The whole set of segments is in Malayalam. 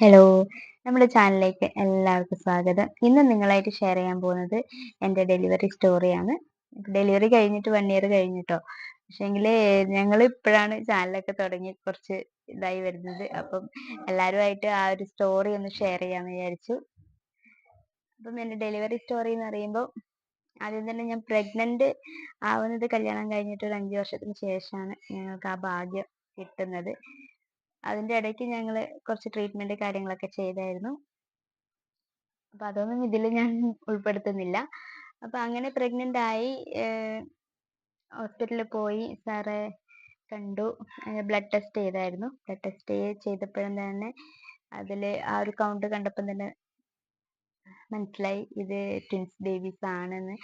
ഹലോ നമ്മുടെ ചാനലിലേക്ക് എല്ലാവർക്കും സ്വാഗതം. ഇന്ന് നിങ്ങളായിട്ട് ഷെയർ ചെയ്യാൻ പോകുന്നത് എന്റെ ഡെലിവറി സ്റ്റോറിയാണ് ഡെലിവറി കഴിഞ്ഞിട്ട് വൺ ഇയർ കഴിഞ്ഞിട്ടോ? പക്ഷേങ്കിൽ ഞങ്ങൾ ഇപ്പോഴാണ് ചാനലൊക്കെ തുടങ്ങി കുറച്ച് ഇതായി വരുന്നത്. അപ്പം എല്ലാവരുമായിട്ട് ആ ഒരു സ്റ്റോറി ഒന്ന് ഷെയർ ചെയ്യാമെന്ന് വിചാരിച്ചു. അപ്പം എന്റെ ഡെലിവറി സ്റ്റോറി എന്ന് പറയുമ്പോൾ ആദ്യം തന്നെ ഞാൻ പ്രഗ്നന്റ് ആവുന്നത് കല്യാണം കഴിഞ്ഞിട്ട് ഒരു അഞ്ച് വർഷത്തിന് ശേഷമാണ് ഞങ്ങൾക്ക് ആ ഭാഗ്യം കിട്ടുന്നത്. അതിന്റെ ഇടയ്ക്ക് ഞങ്ങൾ കുറച്ച് ട്രീറ്റ്മെന്റ് കാര്യങ്ങളൊക്കെ ചെയ്തായിരുന്നു. അപ്പൊ അതൊന്നും ഇതിൽ ഞാൻ ഉൾപ്പെടുത്തുന്നില്ല. അപ്പൊ അങ്ങനെ പ്രഗ്നന്റ് ആയി ഹോസ്പിറ്റലിൽ പോയി. സാറെ കണ്ടു. ബ്ലഡ് ടെസ്റ്റ് ചെയ്തായിരുന്നു. ബ്ലഡ് ടെസ്റ്റ് ചെയ്തപ്പോഴും തന്നെ അതിൽ ആ ഒരു കൗണ്ട് കണ്ടപ്പം തന്നെ മനസ്സിലായി ഇത് ട്വിൻസ് babies ആണെന്ന്.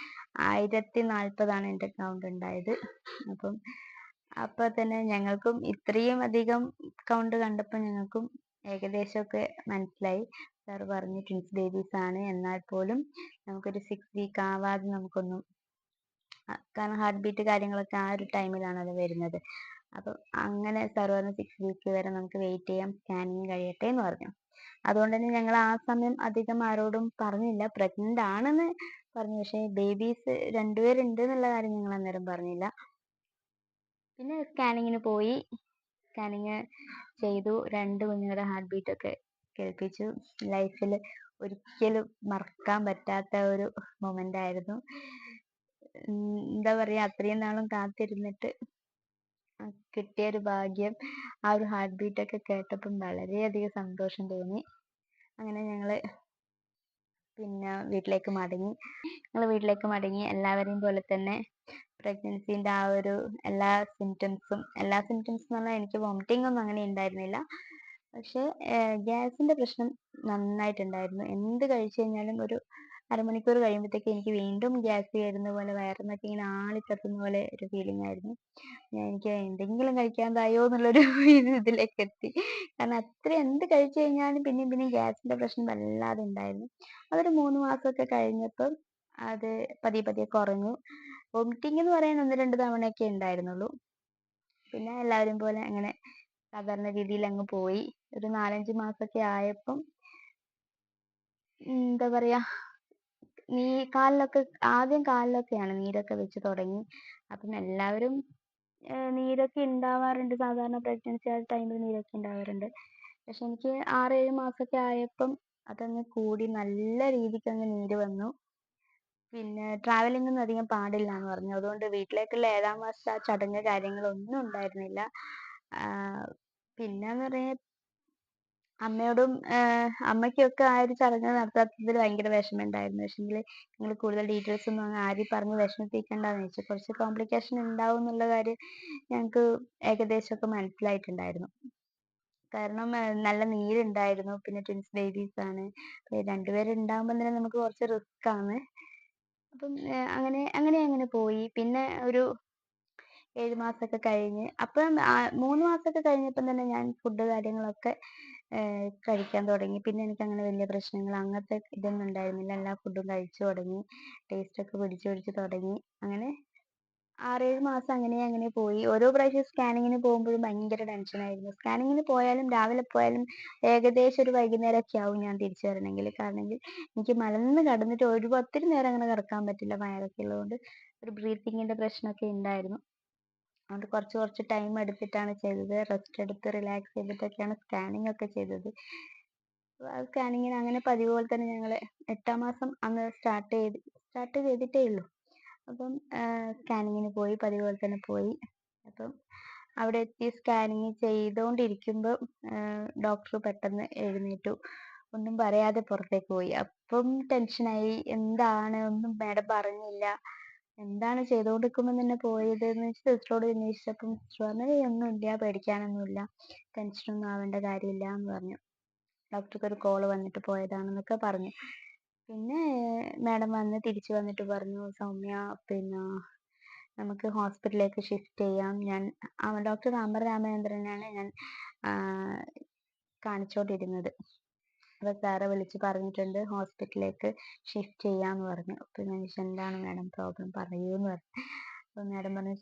ആയിരത്തി നാൽപ്പതാണ് എന്റെ കൗണ്ട് ഉണ്ടായത്. അപ്പം അപ്പൊ തന്നെ ഞങ്ങൾക്കും ഇത്രയും അധികം കൗണ്ട് കണ്ടപ്പോൾ ഞങ്ങൾക്കും ഏകദേശമൊക്കെ മനസ്സിലായി. സാർ പറഞ്ഞു ട്വിൻസ് ബേബീസ് ആണ്. എന്നാൽ പോലും നമുക്കൊരു സിക്സ് വീക്ക് ആവാതെ നമുക്കൊന്നും കാരണം ഹാർട്ട് ബീറ്റ് കാര്യങ്ങളൊക്കെ ആ ഒരു ടൈമിലാണല്ലോ വരുന്നത്. അപ്പം അങ്ങനെ സാർ പറഞ്ഞു സിക്സ് വീക്ക് വരെ നമുക്ക് വെയിറ്റ് ചെയ്യാം. സ്കാനിങ് കഴിയട്ടെ എന്ന് പറഞ്ഞു. അതുകൊണ്ട് തന്നെ ഞങ്ങൾ ആ സമയം അധികം ആരോടും പറഞ്ഞില്ല. പ്രഗ്നന്റ് ആണെന്ന് പറഞ്ഞു. പക്ഷേ ബേബീസ് രണ്ടുപേരുണ്ട് എന്നുള്ള കാര്യം ഞങ്ങൾ അന്നേരം പറഞ്ഞില്ല. പിന്നെ സ്കാനിങ്ങിന് പോയി. സ്കാനിങ് ചെയ്തു. രണ്ട് കുഞ്ഞുങ്ങളുടെ ഹാർട്ട് ബീറ്റ് ഒക്കെ കേൾപ്പിച്ചു. ലൈഫിൽ ഒരിക്കലും മറക്കാൻ പറ്റാത്ത ഒരു മൊമെന്റ് ആയിരുന്നു. എന്താ പറയാ അത്രയും നാളും കാത്തിരുന്നിട്ട് കിട്ടിയ ഒരു ഭാഗ്യം ആ ഒരു ഹാർട്ട് ബീറ്റ് ഒക്കെ കേട്ടപ്പം വളരെയധികം സന്തോഷം തോന്നി. അങ്ങനെ ഞങ്ങൾ പിന്നെ വീട്ടിലേക്ക് മടങ്ങി. ഞങ്ങൾ വീട്ടിലേക്ക് മടങ്ങി. എല്ലാവരെയും പോലെ തന്നെ പ്രഗ്നൻസിന്റെ ആ ഒരു എല്ലാ സിംറ്റംസും എല്ലാ സിംറ്റംസ് എന്ന് എനിക്ക് വോമിറ്റിംഗ് ഒന്നും അങ്ങനെ ഉണ്ടായിരുന്നില്ല. പക്ഷേ ഗ്യാസിന്റെ പ്രശ്നം നന്നായിട്ടുണ്ടായിരുന്നു. എന്ത് കഴിച്ചു കഴിഞ്ഞാലും ഒരു അരമണിക്കൂർ കഴിയുമ്പോഴത്തേക്ക് എനിക്ക് വീണ്ടും ഗ്യാസ് കയറുന്ന പോലെ വയറുന്നൊക്കെ ഇങ്ങനെ ആളിക്കത്തുന്ന പോലെ ഒരു ഫീലിംഗ് ആയിരുന്നു. എനിക്ക് എന്തെങ്കിലും കഴിക്കാൻ തായോ എന്നുള്ളൊരു ഇതിലേക്ക് എത്തി. കാരണം അത്ര എന്ത് കഴിച്ചു കഴിഞ്ഞാലും പിന്നെയും പിന്നെയും ഗ്യാസിന്റെ പ്രശ്നം വല്ലാതെ ഉണ്ടായിരുന്നു. അതൊരു മൂന്ന് മാസമൊക്കെ കഴിഞ്ഞപ്പം അത് പതിയെ പതിയെ കുറഞ്ഞു. വോമിറ്റിംഗ് എന്ന് പറയാൻ ഒന്ന് രണ്ട് തവണയൊക്കെ ഉണ്ടായിരുന്നുള്ളൂ. പിന്നെ എല്ലാവരും പോലെ അങ്ങനെ സാധാരണ രീതിയിൽ അങ്ങ് പോയി. ഒരു നാലഞ്ച് മാസമൊക്കെ ആയപ്പം എന്താ പറയാ നീ കാലിലൊക്കെ ആദ്യം കാലിലൊക്കെയാണ് നീരൊക്കെ വെച്ച് തുടങ്ങി. അപ്പം എല്ലാവരും നീരൊക്കെ ഉണ്ടാവാറുണ്ട്. സാധാരണ പ്രഗ്നൻസി ആ ടൈമിൽ നീരൊക്കെ ഉണ്ടാവാറുണ്ട്. പക്ഷെ എനിക്ക് ആറേഴ് മാസമൊക്കെ ആയപ്പം അതങ്ങ് കൂടി. നല്ല രീതിക്ക് അങ്ങ് നീര് വന്നു. പിന്നെ ട്രാവലിംഗ് ഒന്നും അധികം പാടില്ല എന്ന് പറഞ്ഞു. അതുകൊണ്ട് വീട്ടിലേക്കുള്ള ഏഴാം മാസത്തെ ആ ചടങ്ങ് കാര്യങ്ങളൊന്നും ഉണ്ടായിരുന്നില്ല. പിന്നെന്ന് പറഞ്ഞാൽ അമ്മയോടും അമ്മയ്ക്കൊക്കെ ആ ഒരു ചടങ്ങ് നടത്താത്തതിൽ ഭയങ്കര വിഷമം ഉണ്ടായിരുന്നു പക്ഷെങ്കിൽ നിങ്ങൾ കൂടുതൽ ഡീറ്റെയിൽസ് ഒന്നും അങ്ങ് ആരും പറഞ്ഞ് വിഷമിപ്പിക്കേണ്ടെന്ന് വെച്ചു കുറച്ച് കോംപ്ലിക്കേഷൻ ഉണ്ടാവും എന്നുള്ള കാര്യം ഞങ്ങൾക്ക് ഏകദേശമൊക്കെ മനസ്സിലായിട്ടുണ്ടായിരുന്നു. കാരണം നല്ല നീരുണ്ടായിരുന്നു. പിന്നെ ട്വിൻസ് ബേബീസ് ആണ്. രണ്ടുപേരുണ്ടാകുമ്പോൾ തന്നെ നമുക്ക് കുറച്ച് റിസ്ക് ആണ്. അപ്പം അങ്ങനെ അങ്ങനെ അങ്ങനെ പോയി. പിന്നെ ഒരു ഏഴ് മാസമൊക്കെ കഴിഞ്ഞ്. അപ്പം മൂന്ന് മാസമൊക്കെ കഴിഞ്ഞപ്പം തന്നെ ഞാൻ ഫുഡ് കാര്യങ്ങളൊക്കെ കഴിക്കാൻ തുടങ്ങി. പിന്നെ എനിക്ക് അങ്ങനെ വലിയ പ്രശ്നങ്ങൾ അങ്ങനത്തെ ഇതൊന്നും ഉണ്ടായിരുന്നില്ല. എല്ലാ ഫുഡും കഴിച്ചു തുടങ്ങി. ടേസ്റ്റ് ഒക്കെ പിടിച്ച് പിടിച്ച് തുടങ്ങി. അങ്ങനെ ആറേഴ് മാസം അങ്ങനെ അങ്ങനെ പോയി. ഓരോ പ്രാവശ്യം സ്കാനിങ്ങിന് പോകുമ്പോഴും ഭയങ്കര ടെൻഷനായിരുന്നു സ്കാനിങ്ങിന് പോയാലും രാവിലെ പോയാലും ഏകദേശം ഒരു വൈകുന്നേരം ഒക്കെ ആവും ഞാൻ തിരിച്ചു വരണമെങ്കിൽ കാരണം എനിക്ക് മലന്ന് കടന്നിട്ട് ഒരു ഒത്തിരി നേരം അങ്ങനെ കിടക്കാൻ പറ്റില്ല വയറൊക്കെ ഉള്ളതുകൊണ്ട് ഒരു ബ്രീത്തിങ്ങിന്റെ പ്രശ്നമൊക്കെ ഉണ്ടായിരുന്നു. അതുകൊണ്ട് കുറച്ച് കുറച്ച് ടൈം എടുത്തിട്ടാണ് ചെയ്തത്. റെസ്റ്റ് എടുത്ത് റിലാക്സ് ചെയ്തിട്ടൊക്കെയാണ് സ്കാനിങ് ഒക്കെ ചെയ്തത്. സ്കാനിങ്ങിന് അങ്ങനെ പതിവ് പോലെ തന്നെ ഞങ്ങൾ എട്ടാം മാസം അന്ന് സ്റ്റാർട്ട് ചെയ്ത് സ്റ്റാർട്ട് ചെയ്തിട്ടേ ഉള്ളൂ. അപ്പം സ്കാനിങ്ങിന് പോയി പതിവ് പോലെ തന്നെ പോയി. അപ്പം അവിടെ എത്തി സ്കാനിങ് ചെയ്തുകൊണ്ടിരിക്കുമ്പോൾ ഡോക്ടർ പെട്ടെന്ന് എഴുന്നേറ്റു. ഒന്നും പറയാതെ പുറത്തേക്ക് പോയി. അപ്പം ടെൻഷനായി. എന്താണ്? ഒന്നും മാഡം പറഞ്ഞില്ല. എന്താണ് ചെയ്തുകൊണ്ടിരിക്കുമ്പോൾ തന്നെ പോയത് എന്ന് വെച്ച് സിസ്റ്ററോട് അന്വേഷിച്ചപ്പം സിസ്റ്റർ പറഞ്ഞു ഒന്നുമില്ല. പേടിക്കാനൊന്നുമില്ല. ടെൻഷനൊന്നും ആവേണ്ട കാര്യമില്ല എന്ന് പറഞ്ഞു. ഡോക്ടർക്ക് ഒരു കോൾ വന്നിട്ട് പോയതാണെന്നൊക്കെ പറഞ്ഞു. പിന്നെ മാഡം വന്ന് തിരിച്ചു വന്നിട്ട് പറഞ്ഞു സൗമ്യ പിന്നെ നമുക്ക് ഹോസ്പിറ്റലിലേക്ക് ഷിഫ്റ്റ് ചെയ്യാം. ഞാൻ ഡോക്ടർ അമർ രാമചന്ദ്രനാണ് ഞാൻ കാണിച്ചുകൊണ്ടിരുന്നത് അപ്പോൾ സാറ് വിളിച്ച് പറഞ്ഞിട്ടുണ്ട് ഹോസ്പിറ്റലിലേക്ക് ഷിഫ്റ്റ് ചെയ്യാമെന്ന് പറഞ്ഞു. അപ്പോൾ ഞാൻ എന്താണ് മാഡം പ്രോബ്ലം? പറയൂ എന്ന് പറഞ്ഞു. അപ്പോൾ മാഡം പറഞ്ഞു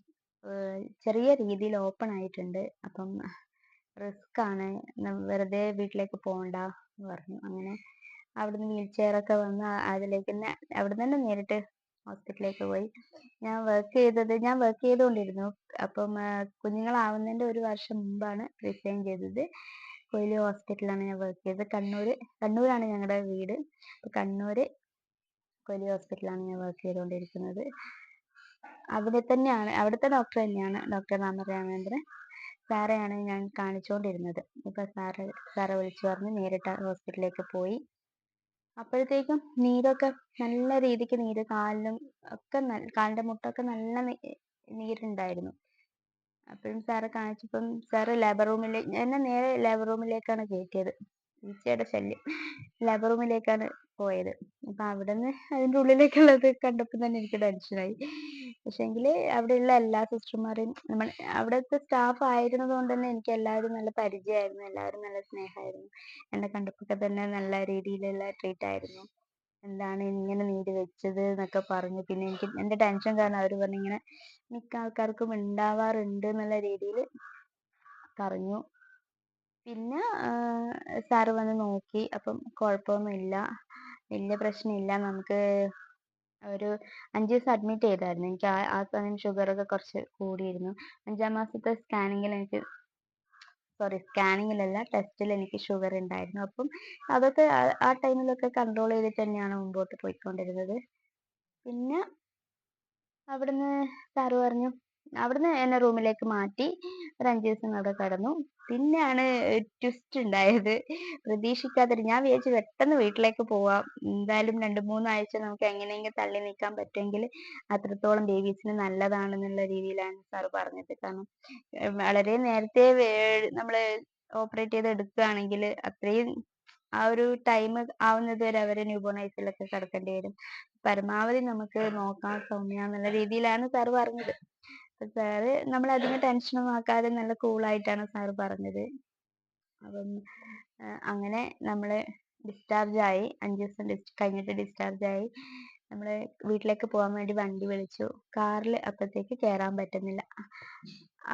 ചെറിയ രീതിയിൽ ഓപ്പൺ ആയിട്ടുണ്ട്. അപ്പം റിസ്ക് ആണ് വെറുതെ വീട്ടിലേക്ക് പോണ്ട എന്ന് പറഞ്ഞു. അങ്ങനെ അവിടുന്ന് വീൽ ചെയറൊക്കെ വന്ന് അതിലേക്ക് തന്നെ അവിടുന്ന് തന്നെ നേരിട്ട് ഹോസ്പിറ്റലിലേക്ക് പോയി. ഞാൻ വർക്ക് ചെയ്തത് ഞാൻ വർക്ക് ചെയ്തുകൊണ്ടിരുന്നു. അപ്പം കുഞ്ഞുങ്ങളാവുന്നതിന്റെ ഒരു വർഷം മുമ്പാണ് റിസൈൻ ചെയ്തത്. കൊയിലി ഹോസ്പിറ്റലാണ് ഞാൻ വർക്ക് ചെയ്തത്. കണ്ണൂർ കണ്ണൂരാണ് ഞങ്ങളുടെ വീട്. കണ്ണൂർ കൊയിലി ഹോസ്പിറ്റലാണ് ഞാൻ വർക്ക് ചെയ്തുകൊണ്ടിരിക്കുന്നത്. അവിടെ തന്നെയാണ് അവിടുത്തെ ഡോക്ടർ തന്നെയാണ് ഡോക്ടർ രാമരാമേന്ദ്രൻ സാറെയാണ് ഞാൻ കാണിച്ചുകൊണ്ടിരുന്നത്. ഇപ്പം സാറ് സാറെ വിളിച്ചു പറഞ്ഞ് നേരിട്ട് ഹോസ്പിറ്റലിലേക്ക് പോയി. അപ്പോഴത്തേക്കും നീരൊക്കെ നല്ല രീതിക്ക് നീര് കാലിലും ഒക്കെ കാലിന്റെ മുട്ടൊക്കെ നല്ല നീരുണ്ടായിരുന്നു. അപ്പോഴും സാറെ കാണിച്ചപ്പം സാറ് ലേബർ റൂമിലേക്ക് എന്നെ നേരെ ലേബർ റൂമിലേക്കാണ് കയറ്റിയത് ഈച്ചയുടെ ശല്യം. ലേബർ റൂമിലേക്കാണ് പോയത്. അപ്പൊ അവിടുന്ന് അതിന്റെ ഉള്ളിലേക്കുള്ളത് കണ്ടപ്പോൾ തന്നെ എനിക്ക് ടെൻഷനായി പക്ഷെങ്കിൽ അവിടെയുള്ള എല്ലാ സിസ്റ്റർമാരെയും നമ്മൾ അവിടുത്തെ സ്റ്റാഫ് ആയിരുന്നത് കൊണ്ട് തന്നെ എനിക്ക് എല്ലാവരും നല്ല പരിചയമായിരുന്നു. എല്ലാവരും നല്ല സ്നേഹമായിരുന്നു. എന്നെ കണ്ടപ്പോൾ തന്നെ നല്ല രീതിയിലുള്ള ട്രീറ്റ് ആയിരുന്നു. എന്താണ് ഇങ്ങനെ നീര് വെച്ചത് എന്നൊക്കെ പറഞ്ഞു. പിന്നെ എനിക്ക് എന്റെ ടെൻഷൻ കാരണം അവർ പറഞ്ഞു ഇങ്ങനെ മിക്ക ആൾക്കാർക്കും ഉണ്ടാവാറുണ്ട് എന്നുള്ള രീതിയിൽ പറഞ്ഞു. പിന്നെ സാറ് വന്ന് നോക്കി. അപ്പം കുഴപ്പമൊന്നുമില്ല. വലിയ പ്രശ്നമില്ല. നമുക്ക് ഒരു അഞ്ച് ദിവസം അഡ്മിറ്റ് ചെയ്തായിരുന്നു. എനിക്ക് ആ ആ സമയം ഷുഗറൊക്കെ കുറച്ച് കൂടിയിരുന്നു. അഞ്ചാം മാസത്തെ സ്കാനിങ്ങിൽ എനിക്ക് സോറി സ്കാനിങ്ങിലല്ല ടെസ്റ്റിൽ എനിക്ക് ഷുഗർ ഉണ്ടായിരുന്നു. അപ്പം അതൊക്കെ ആ ടൈമിലൊക്കെ കൺട്രോൾ ചെയ്തിട്ട് തന്നെയാണ് മുമ്പോട്ട് പോയിക്കൊണ്ടിരുന്നത്. പിന്നെ അവിടുന്ന് സാറ് പറഞ്ഞു അവിടുന്ന് എന്നെ റൂമിലേക്ക് മാറ്റി ഒരു അഞ്ചു ദിവസം അവിടെ കിടന്നു. പിന്നെയാണ് ട്വിസ്റ്റ് ഉണ്ടായത്. പ്രതീക്ഷിക്കാത്തൊരു ഞാൻ വിചാരിച്ചു പെട്ടെന്ന് വീട്ടിലേക്ക് പോവാം. എന്തായാലും രണ്ട് മൂന്നാഴ്ച നമുക്ക് എങ്ങനെയെങ്കിലും തള്ളി നീക്കാൻ പറ്റുമെങ്കിൽ അത്രത്തോളം ബേബീസിന് നല്ലതാണെന്നുള്ള രീതിയിലാണ് സാർ പറഞ്ഞത്. കാരണം വളരെ നേരത്തെ നമ്മൾ ഓപ്പറേറ്റ് ചെയ്ത് എടുക്കുകയാണെങ്കിൽ അത്രയും ആ ഒരു ടൈം ആവുന്നത് വരെ അവരെ ന്യൂബോൺ ഐസിലൊക്കെ കിടക്കേണ്ടി വരും. പരമാവധി നമുക്ക് നോക്കാൻ സൗമ്യ എന്നുള്ള രീതിയിലാണ് സാർ പറഞ്ഞത്. സാറ് നമ്മൾ അധികം ടെൻഷനൊന്നും ആക്കാതെ നല്ല കൂളായിട്ടാണ് സാറ് പറഞ്ഞത്. അപ്പം അങ്ങനെ നമ്മൾ ഡിസ്ചാർജ് ആയി. അഞ്ച് ദിവസം കഴിഞ്ഞിട്ട് ഡിസ്ചാർജ് ആയി. നമ്മൾ വീട്ടിലേക്ക് പോകാൻ വേണ്ടി വണ്ടി വിളിച്ചു. കാറിൽ അപ്പോഴത്തേക്ക് കയറാൻ പറ്റുന്നില്ല.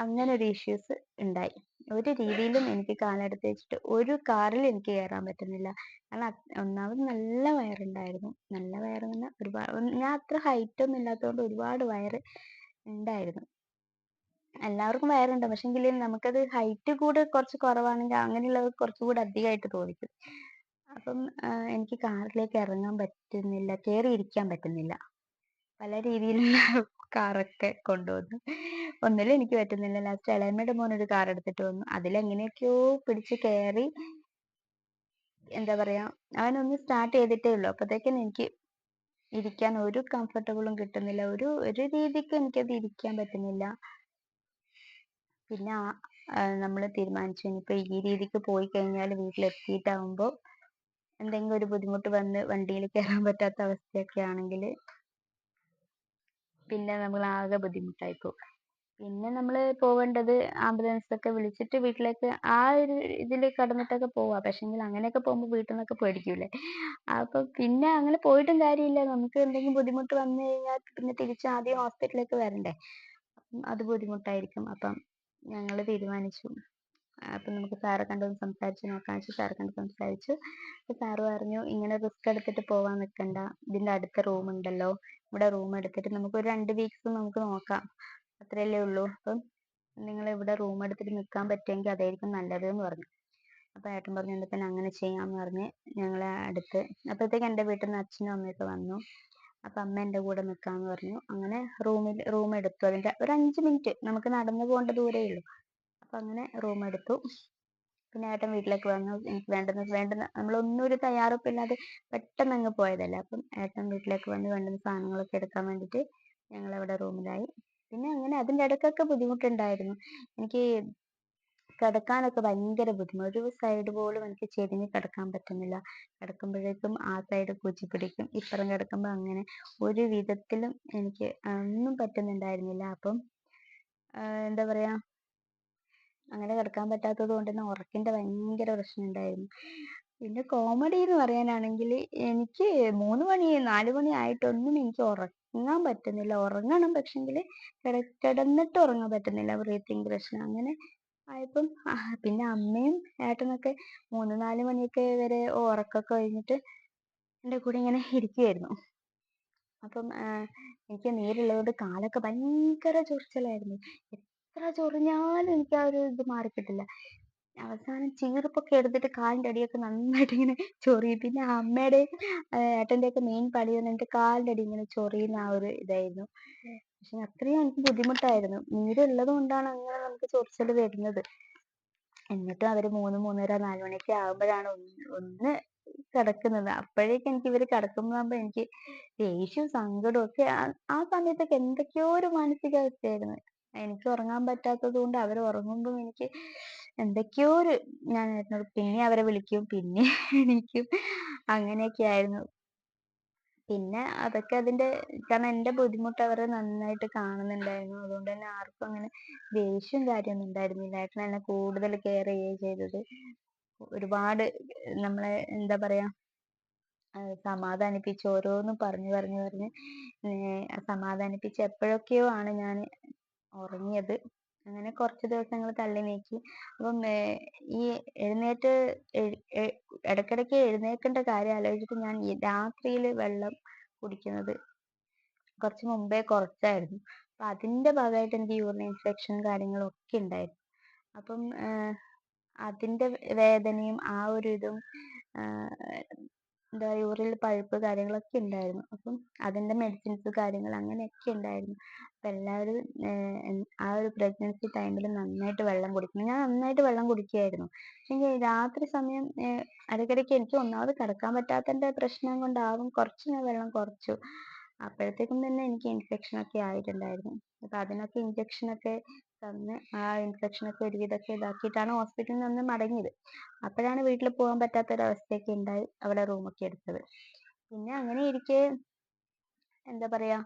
അങ്ങനെ ഒരു ഇഷ്യൂസ് ഉണ്ടായി. ഒരു രീതിയിലും എനിക്ക് കാലെടുത്ത് വെച്ചിട്ട് ഒരു കാറിൽ എനിക്ക് കയറാൻ പറ്റുന്നില്ല. കാരണം ഒന്നാമത് നല്ല വയറുണ്ടായിരുന്നു. നല്ല വയറെന്ന് പറഞ്ഞാൽ ഒരുപാട് ഞാൻ അത്ര ഹൈറ്റ് ഒന്നും ഇല്ലാത്തതുകൊണ്ട് ഒരുപാട് വയറ് ഉണ്ടായിരുന്നു. എല്ലാവർക്കും വയറുണ്ട്. പക്ഷെങ്കിൽ നമുക്കത് ഹൈറ്റ് കൂടെ കുറച്ച് കുറവാണെങ്കിൽ അങ്ങനെയുള്ളവർക്ക് കുറച്ചുകൂടെ അധികമായിട്ട് തോന്നിക്കും. അപ്പം എനിക്ക് കാറിലേക്ക് ഇറങ്ങാൻ പറ്റുന്നില്ല കയറി ഇരിക്കാൻ പറ്റുന്നില്ല. പല രീതിയിലുള്ള കാറൊക്കെ കൊണ്ടുവന്നു. ഒന്നിലും എനിക്ക് പറ്റുന്നില്ല. ലാസ്റ്റ് ഇളയമ്മയുടെ മോൻ ഒരു കാർ എടുത്തിട്ട് വന്നു. അതിലെങ്ങനെയൊക്കെയോ പിടിച്ച് കയറി എന്താ പറയാ അവനൊന്ന് സ്റ്റാർട്ട് ചെയ്തിട്ടേ ഉള്ളൂ. അപ്പോഴേക്കും എനിക്ക് ഇരിക്കാൻ ഒരു കംഫർട്ടബിളും കിട്ടുന്നില്ല. ഒരു ഒരു രീതിക്ക് എനിക്കത് ഇരിക്കാൻ പറ്റുന്നില്ല. പിന്നെ നമ്മൾ തീരുമാനിച്ചു. ഇനിയിപ്പോൾ ഈ രീതിക്ക് പോയി കഴിഞ്ഞാൽ വീട്ടിലെത്തിയിട്ടാകുമ്പോൾ എന്തെങ്കിലും ഒരു ബുദ്ധിമുട്ട് വന്ന് വണ്ടിയിൽ കയറാൻ പറ്റാത്ത അവസ്ഥയൊക്കെ ആണെങ്കിൽ പിന്നെ നമ്മൾ ആകെ ബുദ്ധിമുട്ടായി പോകും പിന്നെ നമ്മൾ പോവേണ്ടത് ആംബുലൻസ് ഒക്കെ വിളിച്ചിട്ട് വീട്ടിലേക്ക് ആ ഒരു ഇതിൽ കടന്നിട്ടൊക്കെ പോവാം. പക്ഷെങ്കിൽ അങ്ങനെയൊക്കെ പോകുമ്പോൾ വീട്ടിൽ നിന്നൊക്കെ പേടിക്കൂലേ അപ്പൊ പിന്നെ അങ്ങനെ പോയിട്ടും കാര്യമില്ല. നമുക്ക് എന്തെങ്കിലും ബുദ്ധിമുട്ട് വന്നു കഴിഞ്ഞാൽ പിന്നെ തിരിച്ച് ആദ്യം ഹോസ്പിറ്റലിലേക്ക് വരണ്ടേ? അത് ബുദ്ധിമുട്ടായിരിക്കും. അപ്പം ഞങ്ങൾ തീരുമാനിച്ചു. അപ്പം നമുക്ക് സാറെ കണ്ടൊന്ന് സംസാരിച്ച് നോക്കാമെന്ന് വെച്ച് സാറെ കണ്ട് സംസാരിച്ചു. അപ്പോൾ സാറ് പറഞ്ഞു ഇങ്ങനെ റിസ്ക് എടുത്തിട്ട് പോവാൻ നിൽക്കണ്ട ഇതിന്റെ അടുത്ത റൂം ഉണ്ടല്ലോ ഇവിടെ റൂം എടുത്തിട്ട് നമുക്ക് ഒരു രണ്ട് വീക്സ് നമുക്ക് നോക്കാം. അത്രയല്ലേ ഉള്ളൂ. അപ്പം നിങ്ങൾ ഇവിടെ റൂം എടുത്തിട്ട് നിൽക്കാൻ പറ്റുമെങ്കിൽ അതായിരിക്കും നല്ലത് എന്ന് പറഞ്ഞു. അപ്പോൾ ഏട്ടൻ പറഞ്ഞു എന്നാൽ പിന്നെ അങ്ങനെ ചെയ്യാമെന്ന് പറഞ്ഞ് ഞങ്ങൾ അടുത്ത് അപ്പോഴത്തേക്ക് എന്റെ വീട്ടിൽ നിന്ന് അച്ഛനും അമ്മയൊക്കെ വന്നു. അപ്പം അമ്മ എന്റെ കൂടെ നിൽക്കാമെന്ന് പറഞ്ഞു. അങ്ങനെ റൂമിൽ റൂം എടുത്തു. അതിന്റെ ഒരു അഞ്ച് മിനിറ്റ് നമുക്ക് നടന്നു പോകേണ്ട ദൂരമേ ഉള്ളൂ. അപ്പം അങ്ങനെ റൂം എടുത്തു. പിന്നെ ഏട്ടൻ വീട്ടിലേക്ക് വന്നു. എനിക്ക് വേണ്ടുന്ന വേണ്ടുന്ന നമ്മളൊന്നും ഒരു തയ്യാറെടുപ്പില്ലാതെ പെട്ടെന്ന് അങ്ങ് പോയതല്ലേ. അപ്പം ഏട്ടൻ വീട്ടിലേക്ക് വന്ന് വേണ്ടുന്ന സാധനങ്ങളൊക്കെ എടുക്കാൻ വേണ്ടിയിട്ട് ഞങ്ങൾ അവിടെ റൂമിലായി പിന്നെ അങ്ങനെ അതിന്റെ ഇടയ്ക്കൊക്കെ ബുദ്ധിമുട്ടുണ്ടായിരുന്നു. എനിക്ക് കിടക്കാനൊക്കെ ഭയങ്കര ബുദ്ധിമുട്ട്. ഒരു സൈഡ് പോലും എനിക്ക് ചെരിഞ്ഞ് കിടക്കാൻ പറ്റുന്നില്ല. കിടക്കുമ്പോഴേക്കും ആ സൈഡ് കുച്ചി പിടിക്കും. ഇപ്പുറം കിടക്കുമ്പോൾ അങ്ങനെ ഒരു വിധത്തിലും എനിക്ക് ഒന്നും പറ്റുന്നുണ്ടായിരുന്നില്ല. അപ്പം എന്താ പറയാ അങ്ങനെ കിടക്കാൻ പറ്റാത്തത് കൊണ്ട് തന്നെ ഉറക്കിന്റെ ഭയങ്കര പ്രശ്നം ഉണ്ടായിരുന്നു പിന്നെ കോമഡി എന്ന് പറയാനാണെങ്കിൽ എനിക്ക് മൂന്ന് മണി നാല് മണി ആയിട്ടൊന്നും എനിക്ക് ഉറങ്ങാൻ പറ്റുന്നില്ല. ഉറങ്ങണം പക്ഷെങ്കിൽ കിട കിടന്നിട്ട് ഉറങ്ങാൻ പറ്റുന്നില്ല ബ്രീത്തിങ് പ്രശ്നം അങ്ങനെ ആയപ്പം പിന്നെ അമ്മയും ഏട്ടനൊക്കെ മൂന്ന് നാല് മണിയൊക്കെ വരെ ഉറക്കൊക്കെ കഴിഞ്ഞിട്ട് എന്റെ കൂടെ ഇങ്ങനെ ഇരിക്കുകയായിരുന്നു അപ്പം എനിക്ക് നീരുള്ളതുകൊണ്ട് കാലൊക്കെ ഭയങ്കര ചൊറിച്ചിലായിരുന്നു. എത്ര ചൊറിഞ്ഞാലും എനിക്ക് ആ ഒരു ഇത് മാറിക്കിട്ടില്ല. അവസാനം ചീർപ്പൊക്കെ എടുത്തിട്ട് കാലിന്റെ അടിയൊക്കെ നന്നായിട്ട് ഇങ്ങനെ ചൊറിയും. പിന്നെ അമ്മയുടെയും ഏട്ടന്റെ ഒക്കെ മെയിൻ പണി എന്ന് പറഞ്ഞിട്ട് കാലിന്റെ അടി ഇങ്ങനെ ചൊറിയുന്ന ആ ഒരു ഇതായിരുന്നു. പക്ഷെ അത്രയും എനിക്ക് ബുദ്ധിമുട്ടായിരുന്നു. നീരുള്ളത് കൊണ്ടാണ് അങ്ങനെ നമുക്ക് ചൊറിച്ചിൽ വരുന്നത്. എന്നിട്ടും അവർ മൂന്ന് മൂന്നര നാല് മണിയൊക്കെ ആകുമ്പോഴാണ് ഒന്ന് കിടക്കുന്നത്. അപ്പോഴേക്ക് എനിക്ക് ഇവർ കിടക്കുമ്പോഴാകുമ്പോ എനിക്ക് ദേഷ്യവും സങ്കടവും ഒക്കെ. ആ സമയത്തൊക്കെ എന്തൊക്കെയോ ഒരു മാനസികാവസ്ഥയായിരുന്നു. എനിക്ക് ഉറങ്ങാൻ പറ്റാത്തത് കൊണ്ട് അവർ ഉറങ്ങുമ്പോൾ എനിക്ക് എന്തൊക്കെയോ ഒരു ഞാൻ ഏട്ടനോട് പിന്നെ അവരെ വിളിക്കും. പിന്നെ എണീക്കും. അങ്ങനെയൊക്കെ ആയിരുന്നു. പിന്നെ അതൊക്കെ അതിന്റെ കാരണം എന്റെ ബുദ്ധിമുട്ട് അവർ നന്നായിട്ട് കാണുന്നുണ്ടായിരുന്നു. അതുകൊണ്ട് തന്നെ ആർക്കും അങ്ങനെ ദേഷ്യവും കാര്യമൊന്നും ഉണ്ടായിരുന്നില്ല. ഏട്ടൻ എന്നെ കൂടുതൽ കെയർ ചെയ്യുകയും ചെയ്തത്. ഒരുപാട് നമ്മളെ എന്താ പറയാ ആ, സമാധാനിപ്പിച്ച് ഓരോന്നും പറഞ്ഞു പറഞ്ഞു പറഞ്ഞ് ഏർ സമാധാനിപ്പിച്ച് എപ്പോഴൊക്കെയോ ആണ് ഞാൻ ഉറങ്ങിയത്. അങ്ങനെ കുറച്ച് ദിവസങ്ങൾ തള്ളി നീക്കി. അപ്പം ഈ എഴുന്നേറ്റ് ഇടയ്ക്കിടയ്ക്ക് എഴുന്നേൽക്കേണ്ട കാര്യം ആലോചിച്ചിട്ട് ഞാൻ രാത്രിയിൽ വെള്ളം കുടിക്കുന്നത് കുറച്ച് മുമ്പേ കുറച്ചായിരുന്നു. അപ്പൊ അതിന്റെ ഭാഗമായിട്ട് എനിക്ക് യൂറിൻ ഇൻഫെക്ഷൻ കാര്യങ്ങളും ഒക്കെ ഉണ്ടായിരുന്നു. അപ്പം അതിന്റെ വേദനയും ആ ഒരു ഇതും എന്താ യൂറിൽ പഴുപ്പ് കാര്യങ്ങളൊക്കെ ഉണ്ടായിരുന്നു. അപ്പം അതിന്റെ മെഡിസിൻസ് കാര്യങ്ങൾ അങ്ങനെയൊക്കെ ഉണ്ടായിരുന്നു. അപ്പൊ എല്ലാവരും ആ ഒരു പ്രഗ്നൻസി ടൈമിൽ നന്നായിട്ട് വെള്ളം കുടിക്കണം ഞാൻ നന്നായിട്ട് വെള്ളം കുടിക്കുകയായിരുന്നു പക്ഷെ രാത്രി സമയം ഇടയ്ക്കിടയ്ക്ക് എനിക്ക് ഒന്നാമത് കിടക്കാൻ പറ്റാത്തതിന്റെ പ്രശ്നം കൊണ്ടാവും കുറച്ച് ഞാൻ വെള്ളം കുറച്ചു. അപ്പോഴത്തേക്കും തന്നെ എനിക്ക് ഇൻഫെക്ഷൻ ഒക്കെ ആയിട്ടുണ്ടായിരുന്നു. അപ്പൊ അതിനൊക്കെ ഇഞ്ചക്ഷൻ ഒക്കെ തന്ന് ആ ഇൻഫെക്ഷൻ ഒക്കെ ഒരുവിധമൊക്കെ ഇതാക്കിയിട്ടാണ് ഹോസ്പിറ്റലിൽ നിന്ന് മടങ്ങിയത്. അപ്പോഴാണ് വീട്ടിൽ പോകാൻ പറ്റാത്ത അവസ്ഥയൊക്കെ ഉണ്ടായി അവിടെ റൂമൊക്കെ എടുത്തത്. പിന്നെ അങ്ങനെ ഇരിക്കെ എന്താ പറയാ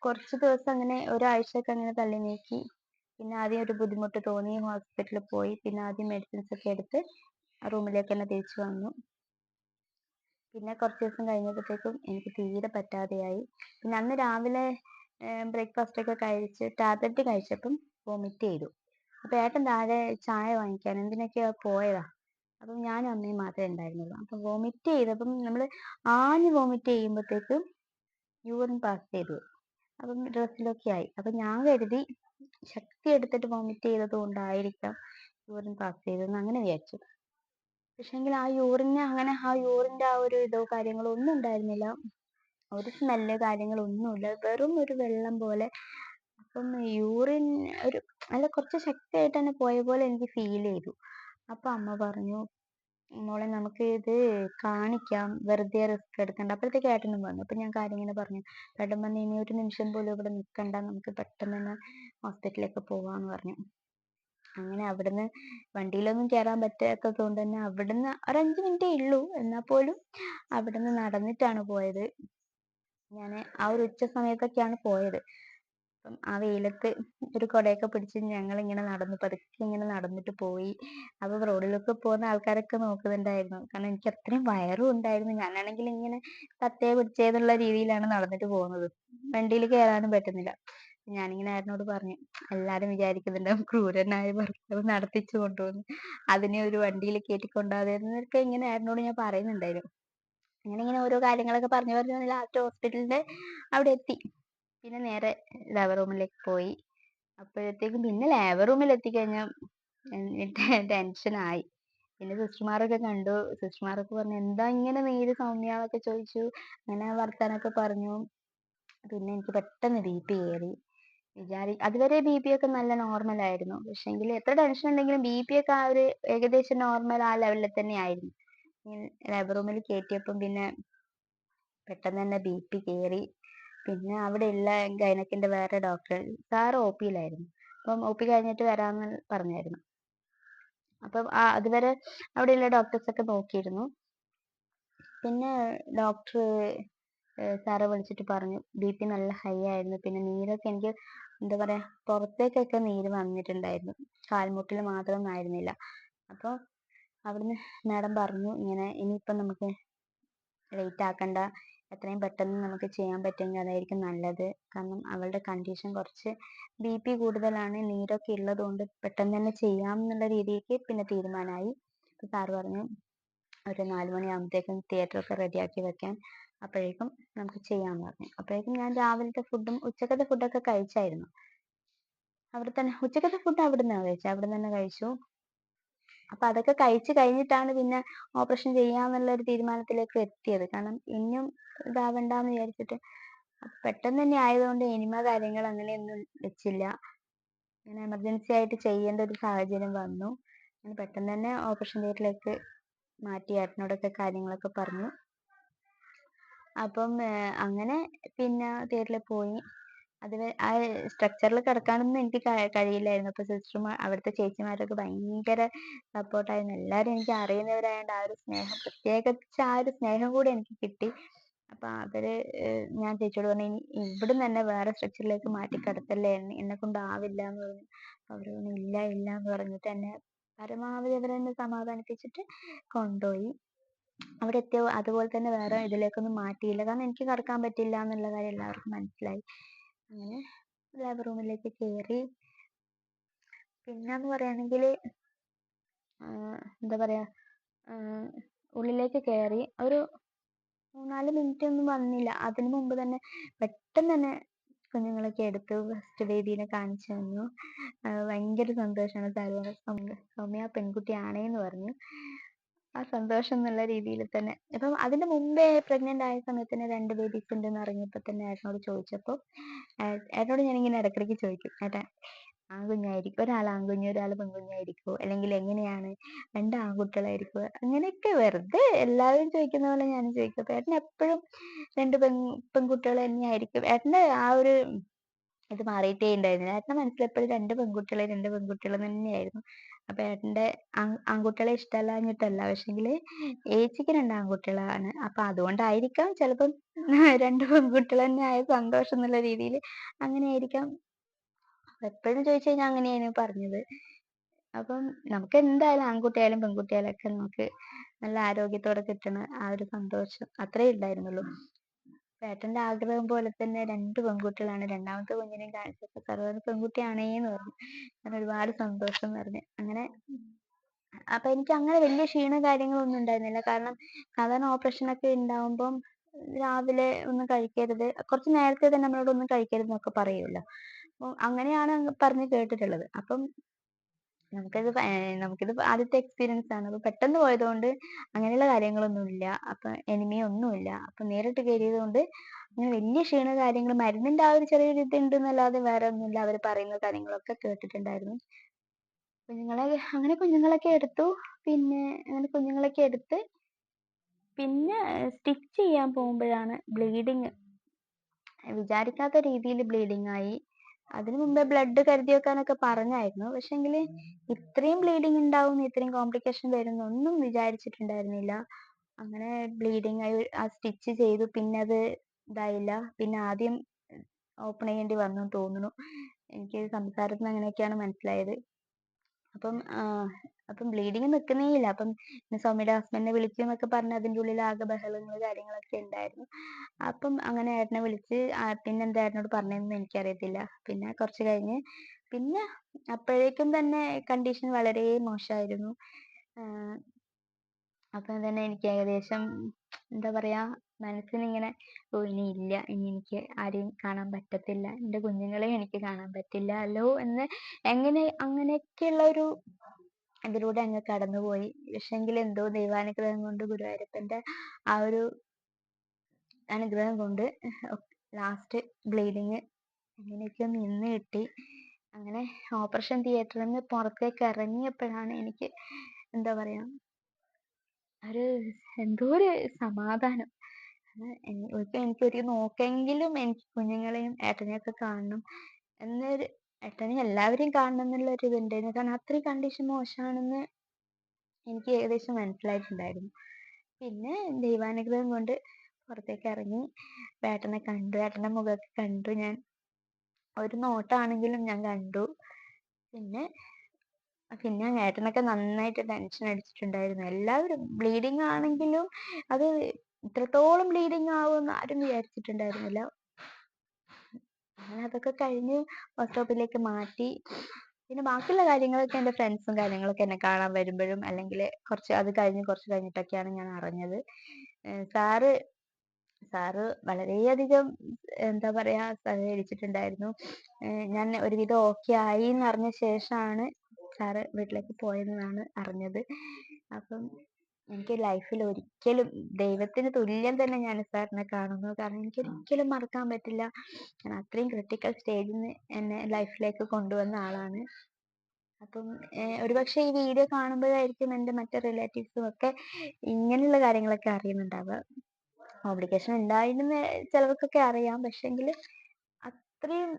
കുറച്ച് ദിവസം അങ്ങനെ ഒരാഴ്ചയൊക്കെ അങ്ങനെ തള്ളി നീക്കി. പിന്നെ ആദ്യം ഒരു ബുദ്ധിമുട്ട് തോന്നി ഹോസ്പിറ്റലിൽ പോയി. പിന്നെ ആദ്യം മെഡിസിൻസ് ഒക്കെ എടുത്ത് റൂമിലേക്ക് തന്നെ തിരിച്ചു വന്നു. പിന്നെ കുറച്ച് ദിവസം കഴിഞ്ഞപ്പോഴത്തേക്കും എനിക്ക് തീരെ പറ്റാതെയായി. പിന്നെ അന്ന് രാവിലെ ബ്രേക്ക്ഫാസ്റ്റ് ഒക്കെ കഴിച്ച് ടാബ്ലറ്റ് കഴിച്ചപ്പം വൊമിറ്റ് ചെയ്തു. അപ്പൊ ഏട്ടൻ താഴെ ചായ വാങ്ങിക്കാൻ എന്തിനൊക്കെയോ പോയതാ. അപ്പം ഞാനും അമ്മയും മാത്രമേ ഉണ്ടായിരുന്നുള്ളൂ. അപ്പൊ വൊമിറ്റ് ചെയ്തപ്പം നമ്മൾ ആഞ്ഞ് വൊമിറ്റ് ചെയ്യുമ്പോഴത്തേക്കും യൂറിൻ പാസ് ചെയ്തു. അപ്പം ഡ്രസ്സിലൊക്കെ ആയി. അപ്പൊ ഞാൻ കരുതി ശക്തി എടുത്തിട്ട് വൊമിറ്റ് ചെയ്തത് കൊണ്ടായിരിക്കാം യൂറിൻ പാസ് ചെയ്തെന്ന് അങ്ങനെ വിചാരിച്ചു. പക്ഷെങ്കിൽ ആ യൂറിന് അങ്ങനെ ആ യൂറിന്റെ ആ ഒരു ഇതോ കാര്യങ്ങളോ ഒന്നും ഉണ്ടായിരുന്നില്ല. ഒരു സ്മെല്ല് കാര്യങ്ങളൊന്നുമില്ല. വെറും ഒരു വെള്ളം പോലെ. അപ്പം യൂറിൻ ഒരു നല്ല കുറച്ച് ശക്തിയായിട്ട് തന്നെ പോയ പോലെ എനിക്ക് ഫീൽ ചെയ്തു. അപ്പൊ അമ്മ പറഞ്ഞു മോളെ നമുക്ക് ഇത് കാണിക്കാം. വെറുതെ റിസ്ക് എടുക്കണ്ട. അപ്പോഴത്തേക്ക് ഏട്ടനും പറഞ്ഞു അപ്പൊ ഞാൻ കാര്യം ഇങ്ങനെ പറഞ്ഞു. ഏട്ടൻ പറഞ്ഞു ഇനി ഒരു നിമിഷം പോലും ഇവിടെ നിൽക്കണ്ട. നമുക്ക് പെട്ടെന്ന് തന്നെ ഹോസ്പിറ്റലിലേക്ക് പോവാന്ന് പറഞ്ഞു. അങ്ങനെ അവിടുന്ന് വണ്ടിയിലൊന്നും കയറാൻ പറ്റാത്തത് കൊണ്ട് തന്നെ അവിടുന്ന് ഒരു അഞ്ച് മിനിറ്റേ ഉള്ളൂ. എന്നാൽ പോലും അവിടുന്ന് നടന്നിട്ടാണ് പോയത്. ഞാൻ ആ ഒരു ഉച്ച സമയത്തൊക്കെയാണ് പോയത്. അപ്പം ആ വെയിലത്ത് ഒരു കുടയൊക്കെ പിടിച്ച് ഞങ്ങൾ ഇങ്ങനെ നടന്നു പതുക്കെ ഇങ്ങനെ നടന്നിട്ട് പോയി. അപ്പൊ റോഡിലൊക്കെ പോകുന്ന ആൾക്കാരൊക്കെ നോക്കുന്നുണ്ടായിരുന്നു. കാരണം എനിക്ക് അത്രയും വയറും ഉണ്ടായിരുന്നു. ഞാനാണെങ്കിൽ ഇങ്ങനെ തത്തേ പിടിച്ചേന്നുള്ള രീതിയിലാണ് നടന്നിട്ട് പോകുന്നത്. വണ്ടിയിൽ കയറാനും പറ്റുന്നില്ല. ഞാനിങ്ങനെ ആരനോട് പറഞ്ഞു എല്ലാരും വിചാരിക്കുന്നുണ്ടാവും ക്രൂരനായ ഭർത്താവ് നടത്തിച്ചു കൊണ്ടുപോകുന്നു അതിനെ ഒരു വണ്ടിയിൽ കയറ്റി കൊണ്ടുപോകാതെന്നൊക്കെ ഇങ്ങനെ ആരനോട് ഞാൻ പറയുന്നുണ്ടായിരുന്നു. അങ്ങനെ ഇങ്ങനെ ഓരോ കാര്യങ്ങളൊക്കെ പറഞ്ഞു പറഞ്ഞു ലാസ്റ്റ് ഹോസ്പിറ്റലിന്റെ അവിടെ എത്തി പിന്നെ നേരെ ലേബർ റൂമിലേക്ക് പോയി. അപ്പോഴത്തേക്കും പിന്നെ ലേബർ റൂമിൽ എത്തിക്കഴിഞ്ഞാൽ ടെൻഷനായി പിന്നെ സിസ്റ്റർമാരൊക്കെ കണ്ടു. സിസ്റ്റർമാരൊക്കെ പറഞ്ഞു എന്താ ഇങ്ങനെ നീര് സൗമ്യ എന്നൊക്കെ ചോദിച്ചു. അങ്ങനെ വർത്താനൊക്കെ പറഞ്ഞു. പിന്നെ എനിക്ക് പെട്ടെന്ന് ബി പി കയറി. വിചാരി അതുവരെ ബി പി ഒക്കെ നല്ല നോർമൽ ആയിരുന്നു. പക്ഷെങ്കിൽ എത്ര ടെൻഷൻ ഉണ്ടെങ്കിലും ബി പി ഒക്കെ ആ ഒരു ഏകദേശം നോർമൽ ആ ലെവലിൽ തന്നെ ആയിരുന്നു. ലേബർ റൂമിൽ കയറ്റിയപ്പം പിന്നെ പെട്ടെന്ന് തന്നെ ബി പി കയറി പിന്നെ അവിടെയുള്ള ഗൈനക്കിന്റെ വേറെ ഡോക്ടർ സാറ് ഒ പിയിലായിരുന്നു അപ്പം ഒ പി കഴിഞ്ഞിട്ട് വരാമെന്ന് പറഞ്ഞായിരുന്നു. അപ്പം അതുവരെ അവിടെയുള്ള ഡോക്ടേഴ്സ് ഒക്കെ നോക്കിയിരുന്നു. പിന്നെ ഡോക്ടർ സാറെ വിളിച്ചിട്ട് പറഞ്ഞു ബി പി നല്ല ഹൈ ആയിരുന്നു. പിന്നെ നീരൊക്കെ എനിക്ക് എന്താ പറയാ പുറത്തേക്കൊക്കെ നീര് വന്നിട്ടുണ്ടായിരുന്നു. കാൽമുട്ടിൽ മാത്രമൊന്നും ആയിരുന്നില്ല. അപ്പോൾ അവിടുന്ന് മാഡം പറഞ്ഞു ഇങ്ങനെ ഇനിയിപ്പം നമുക്ക് ലേറ്റ് ആക്കണ്ട. എത്രയും പെട്ടെന്ന് നമുക്ക് ചെയ്യാൻ പറ്റുമെങ്കിൽ അതായിരിക്കും നല്ലത്. കാരണം അവളുടെ കണ്ടീഷൻ കുറച്ച് ബി പി കൂടുതലാണ്. നീരൊക്കെ ഉള്ളതുകൊണ്ട് പെട്ടെന്ന് തന്നെ ചെയ്യാം എന്നുള്ള രീതിക്ക് പിന്നെ തീരുമാനമായി. സാറ് പറഞ്ഞു ഒരു നാല് മണിയാകുമ്പോഴത്തേക്കും തിയേറ്ററൊക്കെ റെഡിയാക്കി വെക്കാൻ. അപ്പോഴേക്കും നമുക്ക് ചെയ്യാമെന്ന് പറഞ്ഞു. അപ്പോഴേക്കും ഞാൻ രാവിലത്തെ ഫുഡും ഉച്ചക്കത്തെ ഫുഡൊക്കെ കഴിച്ചായിരുന്നു. അവിടെ തന്നെ ഉച്ചക്കത്തെ ഫുഡ് അവിടെ നിന്നാണ് കഴിച്ചത് അവിടെ നിന്ന് തന്നെ കഴിച്ചു. അപ്പൊ അതൊക്കെ കഴിച്ചു കഴിഞ്ഞിട്ടാണ് പിന്നെ ഓപ്പറേഷൻ ചെയ്യാന്നുള്ള ഒരു തീരുമാനത്തിലേക്ക് എത്തിയത്. കാരണം ഇനിയും ഇതാവണ്ടെന്ന് വിചാരിച്ചിട്ട് പെട്ടെന്ന് തന്നെ ആയതുകൊണ്ട് എനിമ കാര്യങ്ങൾ അങ്ങനെയൊന്നും വെച്ചില്ല. ഇങ്ങനെ എമർജൻസി ആയിട്ട് ചെയ്യേണ്ട ഒരു സാഹചര്യം വന്നു. അങ്ങനെ പെട്ടെന്ന് തന്നെ ഓപ്പറേഷൻ തിയേറ്ററിലേക്ക് മാറ്റി ഏട്ടനോടൊക്കെ കാര്യങ്ങളൊക്കെ പറഞ്ഞു. അപ്പം അങ്ങനെ പിന്നെ തിയേറ്ററിൽ പോയി. അത് ആ സ്ട്രക്ചറിൽ കിടക്കാനൊന്നും എനിക്ക് കഴിയില്ലായിരുന്നു. അപ്പൊ സിസ്റ്റർമാർ അവിടുത്തെ ചേച്ചിമാരൊക്കെ ഭയങ്കര സപ്പോർട്ടായിരുന്നു എല്ലാവരും എനിക്ക് അറിയുന്നവരായതുകൊണ്ട് ആ ഒരു സ്നേഹം പ്രത്യേകിച്ച് ആ ഒരു സ്നേഹം കൂടി എനിക്ക് കിട്ടി. അപ്പൊ അവർ ഞാൻ ചേച്ചിയോട് പറഞ്ഞു ഇനി ഇവിടുന്ന് തന്നെ വേറെ സ്ട്രക്ചറിലേക്ക് മാറ്റി കിടത്തല്ലേ എന്നെ കൊണ്ടാവില്ല എന്ന് പറഞ്ഞു. അവർ പറഞ്ഞു ഇല്ല ഇല്ല എന്ന് പറഞ്ഞിട്ട് എന്നെ പരമാവധി അവരെന്നെ സമാധാനിപ്പിച്ചിട്ട് കൊണ്ടുപോയി. അവിടെ എത്തിയ അതുപോലെ തന്നെ വേറെ ഇതിലേക്കൊന്നും മാറ്റിയില്ല. കാരണം എനിക്ക് കിടക്കാൻ പറ്റില്ല എന്നുള്ള കാര്യം എല്ലാവർക്കും മനസ്സിലായി. അങ്ങനെ ലേബർ റൂമിലേക്ക് കയറി പിന്നെന്ന് പറയുകയാണെങ്കിൽ എന്താ പറയാ ഉള്ളിലേക്ക് കയറി ഒരു മൂന്നാൽ മിനിറ്റ് ഒന്നും വന്നില്ല. അതിനു മുമ്പ് തന്നെ പെട്ടെന്ന് തന്നെ കുഞ്ഞുങ്ങളൊക്കെ എടുത്ത് ഫസ്റ്റ് ബേബീനെ കാണിച്ചു തന്നു. ഭയങ്കര സന്തോഷമാണ്. സാറ് സൗമ്യ പെൺകുട്ടിയാണേന്ന് പറഞ്ഞു. ആ സന്തോഷം എന്നുള്ള രീതിയിൽ തന്നെ. ഇപ്പം അതിന് മുമ്പേ പ്രഗ്നന്റ് ആയ സമയത്ത് തന്നെ രണ്ട് ബേബീസ് ഉണ്ടെന്ന് അറിഞ്ഞപ്പോൾ തന്നെ ഏട്ടനോട് ചോദിച്ചപ്പോൾ ഏട്ടനോട് ഇങ്ങനെ ഇടക്കിടക്ക് ചോദിക്കും ഏട്ടാ ആൺകുഞ്ഞായിരിക്കും? ഒരാൾ ആൺകുഞ്ഞ് ഒരാൾ പെൺകുഞ്ഞായിരിക്കോ? അല്ലെങ്കിൽ എങ്ങനെയാണ്? രണ്ട് ആൺകുട്ടികളായിരിക്കോ?" അങ്ങനെയൊക്കെ വെറുതെ എല്ലാവരും ചോദിക്കുന്ന പോലെ ഞാൻ ചോദിക്കും. അപ്പൊ ഏട്ടൻ എപ്പോഴും രണ്ട് പെൺ പെൺകുട്ടികൾ തന്നെയായിരിക്കും. ഏട്ടന്റെ ആ ഒരു ഇത് മാറിയിട്ടേ ഉണ്ടായിരുന്നില്ല. ഏട്ടന്റെ മനസ്സിൽ എപ്പോഴും രണ്ട് പെൺകുട്ടികളെ രണ്ട് പെൺകുട്ടികൾ തന്നെയായിരുന്നു. അപ്പൊ ഏട്ടന്റെ ആൺകുട്ടികളെ ഇഷ്ടമല്ലാഞ്ഞിട്ടല്ല. പക്ഷെങ്കിൽ ഏച്ചിക്ക് രണ്ട് ആൺകുട്ടികളാണ്. അപ്പൊ അതുകൊണ്ടായിരിക്കാം ചിലപ്പം രണ്ട് പെൺകുട്ടികൾ തന്നെ ആയ സന്തോഷം എന്നുള്ള രീതിയിൽ അങ്ങനെ ആയിരിക്കാം എപ്പോഴും ചോദിച്ചു കഴിഞ്ഞാൽ അങ്ങനെയാണ് പറഞ്ഞത്. അപ്പം നമുക്ക് എന്തായാലും ആൺകുട്ടിയായാലും പെൺകുട്ടിയായാലും ഒക്കെ നമുക്ക് നല്ല ആരോഗ്യത്തോടെ കിട്ടണ ആ ഒരു സന്തോഷം അത്രേ ഉണ്ടായിരുന്നുള്ളൂ. ഏട്ടന്റെ ആഗ്രഹം പോലെ തന്നെ രണ്ട് പെൺകുട്ടികളാണ്. രണ്ടാമത്തെ കുഞ്ഞിനെയും കാണിച്ചപ്പോൾ സർവ പെൺകുട്ടിയാണേന്ന് പറഞ്ഞു. ഞാൻ ഒരുപാട് സന്തോഷം പറഞ്ഞു. അങ്ങനെ അപ്പൊ എനിക്ക് അങ്ങനെ വലിയ ക്ഷീണം കാര്യങ്ങളൊന്നും ഉണ്ടായിരുന്നില്ല. കാരണം സാധാരണ ഓപ്പറേഷൻ ഒക്കെ ഉണ്ടാവുമ്പം രാവിലെ ഒന്നും കഴിക്കരുത്. കുറച്ച് നേരത്തെ തന്നെ നമ്മളോട് ഒന്നും കഴിക്കരുത് എന്നൊക്കെ പറയുമല്ലോ. അപ്പൊ അങ്ങനെയാണ് പറഞ്ഞ് കേട്ടിട്ടുള്ളത്. അപ്പം നമുക്കത് നമുക്കിത് ആദ്യത്തെ എക്സ്പീരിയൻസ് ആണ്. അപ്പൊ പെട്ടെന്ന് പോയതുകൊണ്ട് അങ്ങനെയുള്ള കാര്യങ്ങളൊന്നുമില്ല. അപ്പൊ എനിമിയ ഒന്നുമില്ല. അപ്പൊ നേരിട്ട് കയറിയത് കൊണ്ട് അങ്ങനെ വലിയ ക്ഷീണ കാര്യങ്ങൾ മരുന്നിന്റെ ആ ഒരു ചെറിയൊരു ഇത് ഉണ്ട് എന്നല്ലാതെ വേറെ ഒന്നുമില്ല അവർ പറയുന്ന കാര്യങ്ങളൊക്കെ കേട്ടിട്ടുണ്ടായിരുന്നു. കുഞ്ഞുങ്ങളെ അങ്ങനെ കുഞ്ഞുങ്ങളൊക്കെ എടുത്തു. പിന്നെ അങ്ങനെ കുഞ്ഞുങ്ങളൊക്കെ എടുത്ത് പിന്നെ സ്റ്റിച്ച് ചെയ്യാൻ പോകുമ്പോഴാണ് ബ്ലീഡിങ്. വിചാരിക്കാത്ത രീതിയിൽ ബ്ലീഡിങ് ആയി. അതിനു മുമ്പേ ബ്ലഡ് കരുതി വെക്കാനൊക്കെ പറഞ്ഞായിരുന്നു. പക്ഷെങ്കിൽ ഇത്രയും ബ്ലീഡിങ് ഉണ്ടാവും ഇത്രയും കോംപ്ലിക്കേഷൻ വരും ഒന്നും വിചാരിച്ചിട്ടുണ്ടായിരുന്നില്ല. അങ്ങനെ ബ്ലീഡിങ് ആയി ആ സ്റ്റിച്ച് ചെയ്തു. പിന്നെ അത് ഇതായില്ല. പിന്നെ ആദ്യം ഓപ്പൺ ചെയ്യേണ്ടി വന്നു തോന്നുന്നു. എനിക്ക് സംസാരത്തിന് അങ്ങനെയൊക്കെയാണ് മനസ്സിലായത്. അപ്പം അപ്പം ബ്ലീഡിങ് നിൽക്കുന്നേ ഇല്ല അപ്പം സൗമ്യയുടെ ഹസ്ബൻഡിനെ വിളിക്കും എന്നൊക്കെ പറഞ്ഞ് അതിന്റെ ഉള്ളിൽ ആകെ ബഹളങ്ങൾ കാര്യങ്ങളൊക്കെ ഉണ്ടായിരുന്നു. അപ്പം അങ്ങനെ ഏട്ടനെ വിളിച്ച് പിന്നെ എന്താ ഏട്ടനോട് പറഞ്ഞതെന്ന് എനിക്കറിയത്തില്ല. പിന്നെ കുറച്ച് കഴിഞ്ഞ് പിന്നെ അപ്പോഴേക്കും തന്നെ കണ്ടീഷൻ വളരെ മോശമായിരുന്നു. അപ്പം തന്നെ എനിക്ക് ഏകദേശം എന്താ പറയാ മനസ്സിനിങ്ങനെ ഓ ഇനി ഇല്ല ഇനി എനിക്ക് ആരെയും കാണാൻ പറ്റത്തില്ല എന്റെ കുഞ്ഞുങ്ങളെ എനിക്ക് കാണാൻ പറ്റില്ല അല്ലോ എന്ന് എങ്ങനെ അങ്ങനെയൊക്കെയുള്ള ഒരു അതിലൂടെ അങ്ങ് കടന്നുപോയി. പക്ഷെങ്കിൽ എന്തോ ദൈവാനുഗ്രഹം കൊണ്ട് ഗുരുവായൂരപ്പന്റെ ആ ഒരു അനുഗ്രഹം കൊണ്ട് ലാസ്റ്റ് ബ്ലീഡിങ് അങ്ങനെയൊക്കെ നിന്ന് കിട്ടി. അങ്ങനെ ഓപ്പറേഷൻ തിയേറ്ററിൽ നിന്ന് പുറത്തേക്ക് ഇറങ്ങിയപ്പോഴാണ് എനിക്ക് എന്താ പറയാ ഒരു എന്തോ ഒരു സമാധാനം. എനിക്ക് ഒരു നോക്കെങ്കിലും എനിക്ക് കുഞ്ഞുങ്ങളെയും ഏട്ടനെയൊക്കെ കാണണം എന്നൊരു ഏട്ടനെ എല്ലാവരെയും കാണണം എന്നുള്ള ഒരു ഇതുണ്ടായിരുന്നു. കാരണം അത്രയും കണ്ടീഷൻ മോശമാണെന്ന് എനിക്ക് ഏകദേശം മനസ്സിലായിട്ടുണ്ടായിരുന്നു. പിന്നെ ദൈവാനുഗ്രഹം കൊണ്ട് പുറത്തേക്ക് ഇറങ്ങി ഏട്ടനെ കണ്ടു. ഏട്ടന്റെ മുഖമൊക്കെ കണ്ടു. ഞാൻ ഒരു നോട്ടാണെങ്കിലും ഞാൻ കണ്ടു. പിന്നെ പിന്നെ ഏട്ടനൊക്കെ നന്നായിട്ട് ടെൻഷൻ അടിച്ചിട്ടുണ്ടായിരുന്നു. എല്ലാവരും ബ്ലീഡിങ് ആണെങ്കിലും അത് ഇത്രത്തോളം ബ്ലീഡിങ് ആവുമെന്ന് ആരും വിചാരിച്ചിട്ടുണ്ടായിരുന്നില്ല. അങ്ങനെ അതൊക്കെ കഴിഞ്ഞ് ബസ് ലേക്ക് മാറ്റി. പിന്നെ ബാക്കിയുള്ള കാര്യങ്ങളൊക്കെ എന്റെ ഫ്രണ്ട്സും കാര്യങ്ങളൊക്കെ എന്നെ കാണാൻ വരുമ്പോഴും അല്ലെങ്കിൽ കുറച്ച് അത് കഴിഞ്ഞ് കുറച്ച് കഴിഞ്ഞിട്ടൊക്കെയാണ് ഞാൻ അറിഞ്ഞത്. സാറ് സാറ് വളരെയധികം എന്താ പറയാ സഹകരിച്ചിട്ടുണ്ടായിരുന്നു. ഞാൻ ഒരുവിധം ഓക്കെ ആയി എന്ന് അറിഞ്ഞ ശേഷമാണ് സാറ് വീട്ടിലേക്ക് പോയതെന്നാണ് അറിഞ്ഞത്. അപ്പം എനിക്ക് ലൈഫിൽ ഒരിക്കലും ദൈവത്തിന് തുല്യം തന്നെ ഞാൻ സാറിനെ കാണുന്നു. കാരണം എനിക്ക് ഒരിക്കലും മറക്കാൻ പറ്റില്ല. ഞാൻ അത്രയും ക്രിട്ടിക്കൽ സ്റ്റേജിൽ നിന്ന് എന്നെ ലൈഫിലേക്ക് കൊണ്ടുവന്ന ആളാണ്. അപ്പം ഒരുപക്ഷെ ഈ വീഡിയോ കാണുമ്പോഴായിരിക്കും എന്റെ മറ്റു റിലേറ്റീവ്സും ഒക്കെ ഇങ്ങനെയുള്ള കാര്യങ്ങളൊക്കെ അറിയുന്നുണ്ടാവുക. കോംപ്ലിക്കേഷൻ ഉണ്ടായിരുന്നു ചിലവർക്കൊക്കെ അറിയാം. പക്ഷെങ്കിൽ അത്രയും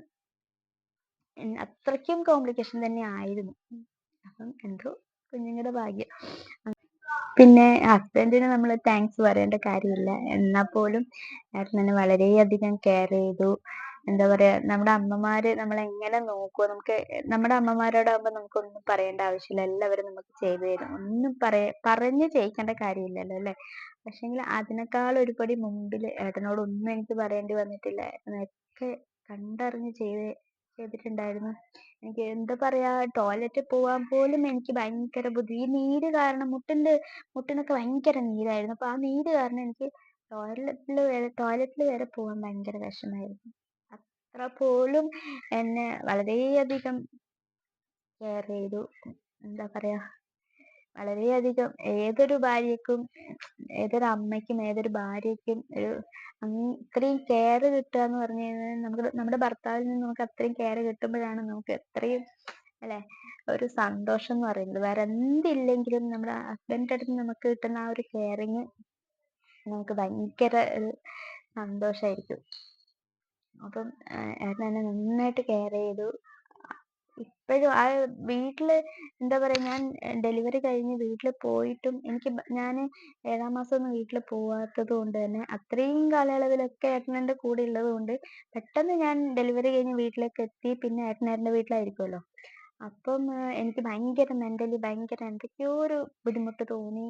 അത്രയ്ക്കും കോംപ്ലിക്കേഷൻ തന്നെ ആയിരുന്നു. അപ്പം എന്തോ കുഞ്ഞുങ്ങളുടെ ഭാഗ്യം. പിന്നെ ഹസ്ബൻഡിന് നമ്മൾ താങ്ക്സ് പറയേണ്ട കാര്യമില്ല. എന്നാൽ പോലും ഏട്ടൻ എന്നെ വളരെയധികം കെയർ ചെയ്തു. എന്താ പറയാ നമ്മുടെ അമ്മമാര് നമ്മളെ എങ്ങനെ നോക്കുമോ നമുക്ക് നമ്മുടെ അമ്മമാരോടാകുമ്പോൾ നമുക്കൊന്നും പറയേണ്ട ആവശ്യമില്ല. എല്ലാവരും നമുക്ക് ചെയ്തു തരും. ഒന്നും പറയ പറഞ്ഞ് ചെയ്യിക്കേണ്ട കാര്യമില്ലല്ലോ അല്ലേ? പക്ഷെങ്കിൽ അതിനേക്കാൾ ഒരുപടി മുമ്പിൽ ഏട്ടനോട് ഒന്നും എനിക്ക് പറയേണ്ടി വന്നിട്ടില്ല. ഏട്ടനൊക്കെ കണ്ടറിഞ്ഞ് ചെയ്ത് ചെയ്തിട്ടുണ്ടായിരുന്നു. എനിക്ക് എന്താ പറയാ ടോയ്ലറ്റിൽ പോവാൻ പോലും എനിക്ക് ഭയങ്കര ബുദ്ധി. ഈ നീര് കാരണം മുട്ടിന്റെ മുട്ടിനൊക്കെ ഭയങ്കര നീരായിരുന്നു. അപ്പൊ ആ നീര് കാരണം എനിക്ക് ടോയ്ലറ്റിൽ വരെ ടോയ്ലറ്റിൽ വരെ പോവാൻ ഭയങ്കര വിഷമായിരുന്നു. അത്ര പോലും എന്നെ വളരെയധികം കെയർ ചെയ്തു. എന്താ പറയാ വളരെയധികം ഏതൊരു ഭാര്യക്കും ഏതൊരു അമ്മയ്ക്കും ഏതൊരു ഭാര്യക്കും ഒരു ഇത്രയും കെയർ കിട്ടുക എന്ന് പറഞ്ഞു കഴിഞ്ഞാൽ നമുക്ക് നമ്മുടെ ഭർത്താവിൽ നിന്ന് നമുക്ക് അത്രയും കെയർ കിട്ടുമ്പോഴാണ് നമുക്ക് എത്രയും അല്ലെ ഒരു സന്തോഷം എന്ന് പറയുന്നത്. വേറെ എന്തില്ലെങ്കിലും നമ്മുടെ ഹസ്ബൻഡ് അടുത്ത് നമുക്ക് കിട്ടുന്ന ആ ഒരു കെയറിങ് നമുക്ക് ഭയങ്കര ഒരു സന്തോഷായിരിക്കും. അപ്പം ഏട്ടൻ എന്നെ നന്നായിട്ട് കെയർ ചെയ്തു. ഇപ്പോഴും ആ വീട്ടിൽ എന്താ പറയാ ഞാൻ ഡെലിവറി കഴിഞ്ഞ് വീട്ടിൽ പോയിട്ടും എനിക്ക് ഞാൻ ഏഴാം മാസം ഒന്നും വീട്ടിൽ പോവാത്തത് കൊണ്ട് തന്നെ അത്രയും കാലയളവിലൊക്കെ ഏട്ടൻ എന്റെ കൂടെ ഉള്ളത് കൊണ്ട് പെട്ടെന്ന് ഞാൻ ഡെലിവറി കഴിഞ്ഞ് വീട്ടിലേക്ക് എത്തി പിന്നെ ഏട്ടൻ ഏട്ടന്റെ വീട്ടിലായിരിക്കുമല്ലോ അപ്പം എനിക്ക് ഭയങ്കര മെന്റലി ഭയങ്കര എന്തൊക്കെയോ ഒരു ബുദ്ധിമുട്ട് തോന്നി.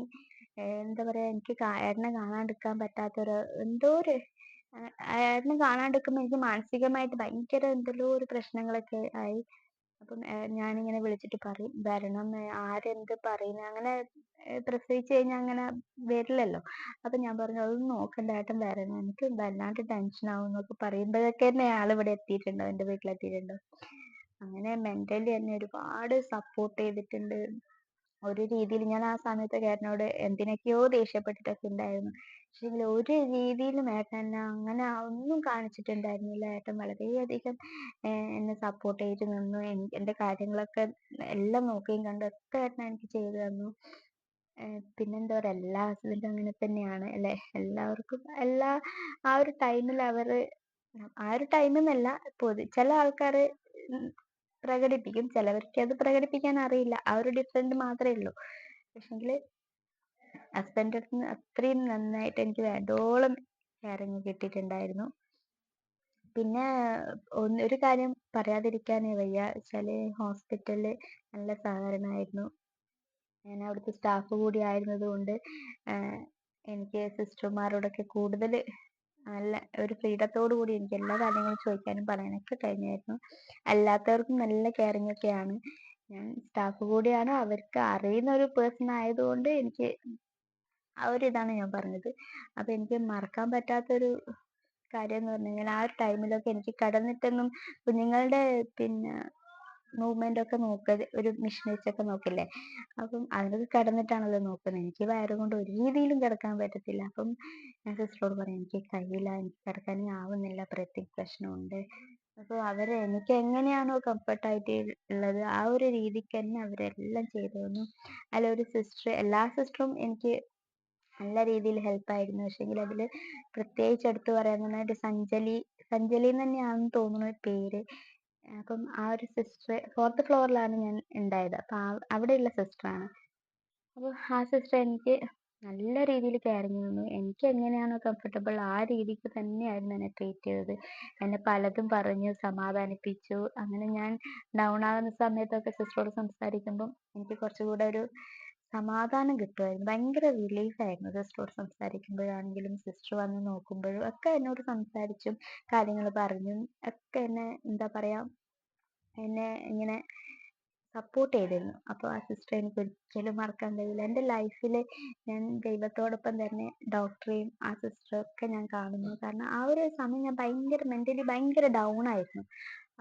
എന്താ പറയാ എനിക്ക് ഏട്ടനെ കാണാണ്ടിരിക്കാൻ പറ്റാത്തൊരു എന്തോ ഒരു ഏട്ടനെ കാണാണ്ടിരിക്കുമ്പോ എനിക്ക് മാനസികമായിട്ട് ഭയങ്കര എന്തെല്ലോ ഒരു പ്രശ്നങ്ങളൊക്കെ ആയി. അപ്പം ഞാനിങ്ങനെ വിളിച്ചിട്ട് പറയും വരണം ആരെന്ത് പറയുന്നു? അങ്ങനെ പ്രസവിച്ച് കഴിഞ്ഞാൽ അങ്ങനെ വരില്ലല്ലോ. അപ്പൊ ഞാൻ പറഞ്ഞു അതൊന്നും നോക്കണ്ട ഏട്ടൻ വരണം. എനിക്ക് വല്ലാണ്ട് ടെൻഷൻ ആവും എന്നൊക്കെ പറയുമ്പോഴൊക്കെ തന്നെ ആൾ ഇവിടെ എത്തിയിട്ടുണ്ടോ? എന്റെ വീട്ടിലെത്തിയിട്ടുണ്ടോ? അങ്ങനെ മെന്റലി എന്നെ ഒരുപാട് സപ്പോർട്ട് ചെയ്തിട്ടുണ്ട്. ഒരു രീതിയിൽ ഞാൻ ആ സമയത്ത് ഏട്ടനോട് എന്തിനൊക്കെയോ ദേഷ്യപ്പെട്ടിട്ടൊക്കെ ഉണ്ടായിരുന്നു. പക്ഷെ ഒരു രീതിയിലും ഏട്ടൻ അങ്ങനെ ഒന്നും കാണിച്ചിട്ടുണ്ടായിരുന്നില്ല. ഏട്ടൻ വളരെയധികം എന്നെ സപ്പോർട്ട് ചെയ്ത് നിന്നു. എന്റെ കാര്യങ്ങളൊക്കെ എല്ലാം നോക്കുകയും കണ്ടും. ഒക്കെ ഏട്ടൻ എനിക്ക് ചെയ്തു തന്നു. പിന്നെന്താ പറയാ എല്ലാ ഹസ്ബൻഡും അങ്ങനെ തന്നെയാണ് അല്ലെ? എല്ലാവർക്കും എല്ലാ ആ ഒരു ടൈമിൽ അവർ ആ ഒരു ടൈമെന്നല്ല പൊതു ചില ആൾക്കാർ പ്രകടിപ്പിക്കും. ചിലവർക്ക് അത് പ്രകടിപ്പിക്കാൻ അറിയില്ല. ആ ഒരു ഡിഫറെന്റ് മാത്രമേ ഉള്ളൂ. പക്ഷെങ്കിൽ നിന്ന് അത്രയും നന്നായിട്ട് എനിക്ക് വേണ്ടോളം കെയറിങ് കിട്ടിയിട്ടുണ്ടായിരുന്നു. പിന്നെ ഒന്ന് ഒരു കാര്യം പറയാതിരിക്കാനേ വയ്യ. വെച്ചാൽ ഹോസ്പിറ്റലിൽ നല്ല സഹകരണമായിരുന്നു. ഞാൻ അവിടുത്തെ സ്റ്റാഫ് കൂടി ആയിരുന്നത് കൊണ്ട് എനിക്ക് സിസ്റ്റർമാരോടൊക്കെ കൂടുതൽ നല്ല ഒരു ഫ്രീഡത്തോടു കൂടി എനിക്ക് എല്ലാ കാര്യങ്ങളും ചോദിക്കാനും പറയാനൊക്കെ കഴിഞ്ഞായിരുന്നു. അല്ലാത്തവർക്കും നല്ല കെയറിങ് ഒക്കെയാണ് ഞാൻ സ്റ്റാഫ് കൂടിയാണ്. അവർക്ക് അറിയുന്ന ഒരു പേഴ്സൺ ആയതുകൊണ്ട് എനിക്ക് ആ ഒരു ഇതാണ് ഞാൻ പറഞ്ഞത്. അപ്പൊ എനിക്ക് മറക്കാൻ പറ്റാത്തൊരു കാര്യം എന്ന് പറഞ്ഞു കഴിഞ്ഞാൽ ആ ഒരു ടൈമിലൊക്കെ എനിക്ക് കടന്നിട്ടൊന്നും കുഞ്ഞുങ്ങളുടെ പിന്നെ മൂവ്മെന്റ് ഒക്കെ നോക്കുക ഒരു മിഷൻ ഒക്കെ നോക്കില്ലേ? അപ്പം അതിനൊക്കെ കിടന്നിട്ടാണല്ലോ നോക്കുന്നത്. എനിക്ക് വയറ് കൊണ്ട് ഒരു രീതിയിലും കിടക്കാൻ പറ്റത്തില്ല. അപ്പം ഞാൻ സിസ്റ്ററോട് പറയും എനിക്ക് കഴിയില്ല എനിക്ക് കിടക്കാനേ ആവുന്നില്ല പ്രത്യേക പ്രശ്നമുണ്ട്. അപ്പോൾ അവർ എനിക്ക് എങ്ങനെയാണോ comfort ആയിട്ട് ഉള്ളത് ആ ഒരു രീതിക്ക് തന്നെ അവരെല്ലാം ചെയ്തു തന്നു. അയിൽ ഒരു sister എല്ലാ sister ഉം എനിക്ക് നല്ല രീതിയിൽ help ആയിരുന്നു. പക്ഷെ എങ്കിൽ അതിൽ പ്രത്യേകിച്ച് എടുത്തു പറയാൻ സഞ്ജലി തന്നെയാണെന്ന് തോന്നുന്നു പേര്. അപ്പം ആ ഒരു സിസ്റ്റർ ഫോർത്ത് ഫ്ലോറിലാണ് ഞാൻ ഉണ്ടായത്. അപ്പൊ അവിടെയുള്ള സിസ്റ്ററാണ് അപ്പൊ ആ സിസ്റ്റർ എനിക്ക് നല്ല രീതിയിൽ കെയറിങ് തന്നു എനിക്ക് എങ്ങനെയാണോ കംഫർട്ടബിൾ ആ രീതിക്ക് തന്നെയായിരുന്നു എന്നെ ട്രീറ്റ് ചെയ്തത്. എന്നെ പലതും പറഞ്ഞു സമാധാനിപ്പിച്ചു. അങ്ങനെ ഞാൻ ഡൗൺ ആവുന്ന സമയത്തൊക്കെ സിസ്റ്ററോട് സംസാരിക്കുമ്പം എനിക്ക് കുറച്ചുകൂടെ ഒരു സമാധാനം കിട്ടുമായിരുന്നു. ഭയങ്കര റിലീഫായിരുന്നു സിസ്റ്ററോട് സംസാരിക്കുമ്പോഴാണെങ്കിലും സിസ്റ്റർ വന്ന് നോക്കുമ്പോഴും ഒക്കെ എന്നോട് സംസാരിച്ചും കാര്യങ്ങൾ പറഞ്ഞും ഒക്കെ എന്നെ എന്താ പറയാ എന്നെ ഇങ്ങനെ സപ്പോർട്ട് ചെയ്തിരുന്നു. അപ്പോൾ ആ സിസ്റ്റർ എനിക്ക് ഒരിക്കലും മറക്കാൻ കഴിയില്ല. എന്റെ ലൈഫിൽ ഞാൻ ദൈവത്തോടൊപ്പം തന്നെ ഡോക്ടറെയും ആ സിസ്റ്ററും ഒക്കെ ഞാൻ കാണുന്നു. കാരണം ആ ഒരു സമയം ഞാൻ ഭയങ്കര മെന്റലി ഭയങ്കര ഡൗൺ ആയിരുന്നു.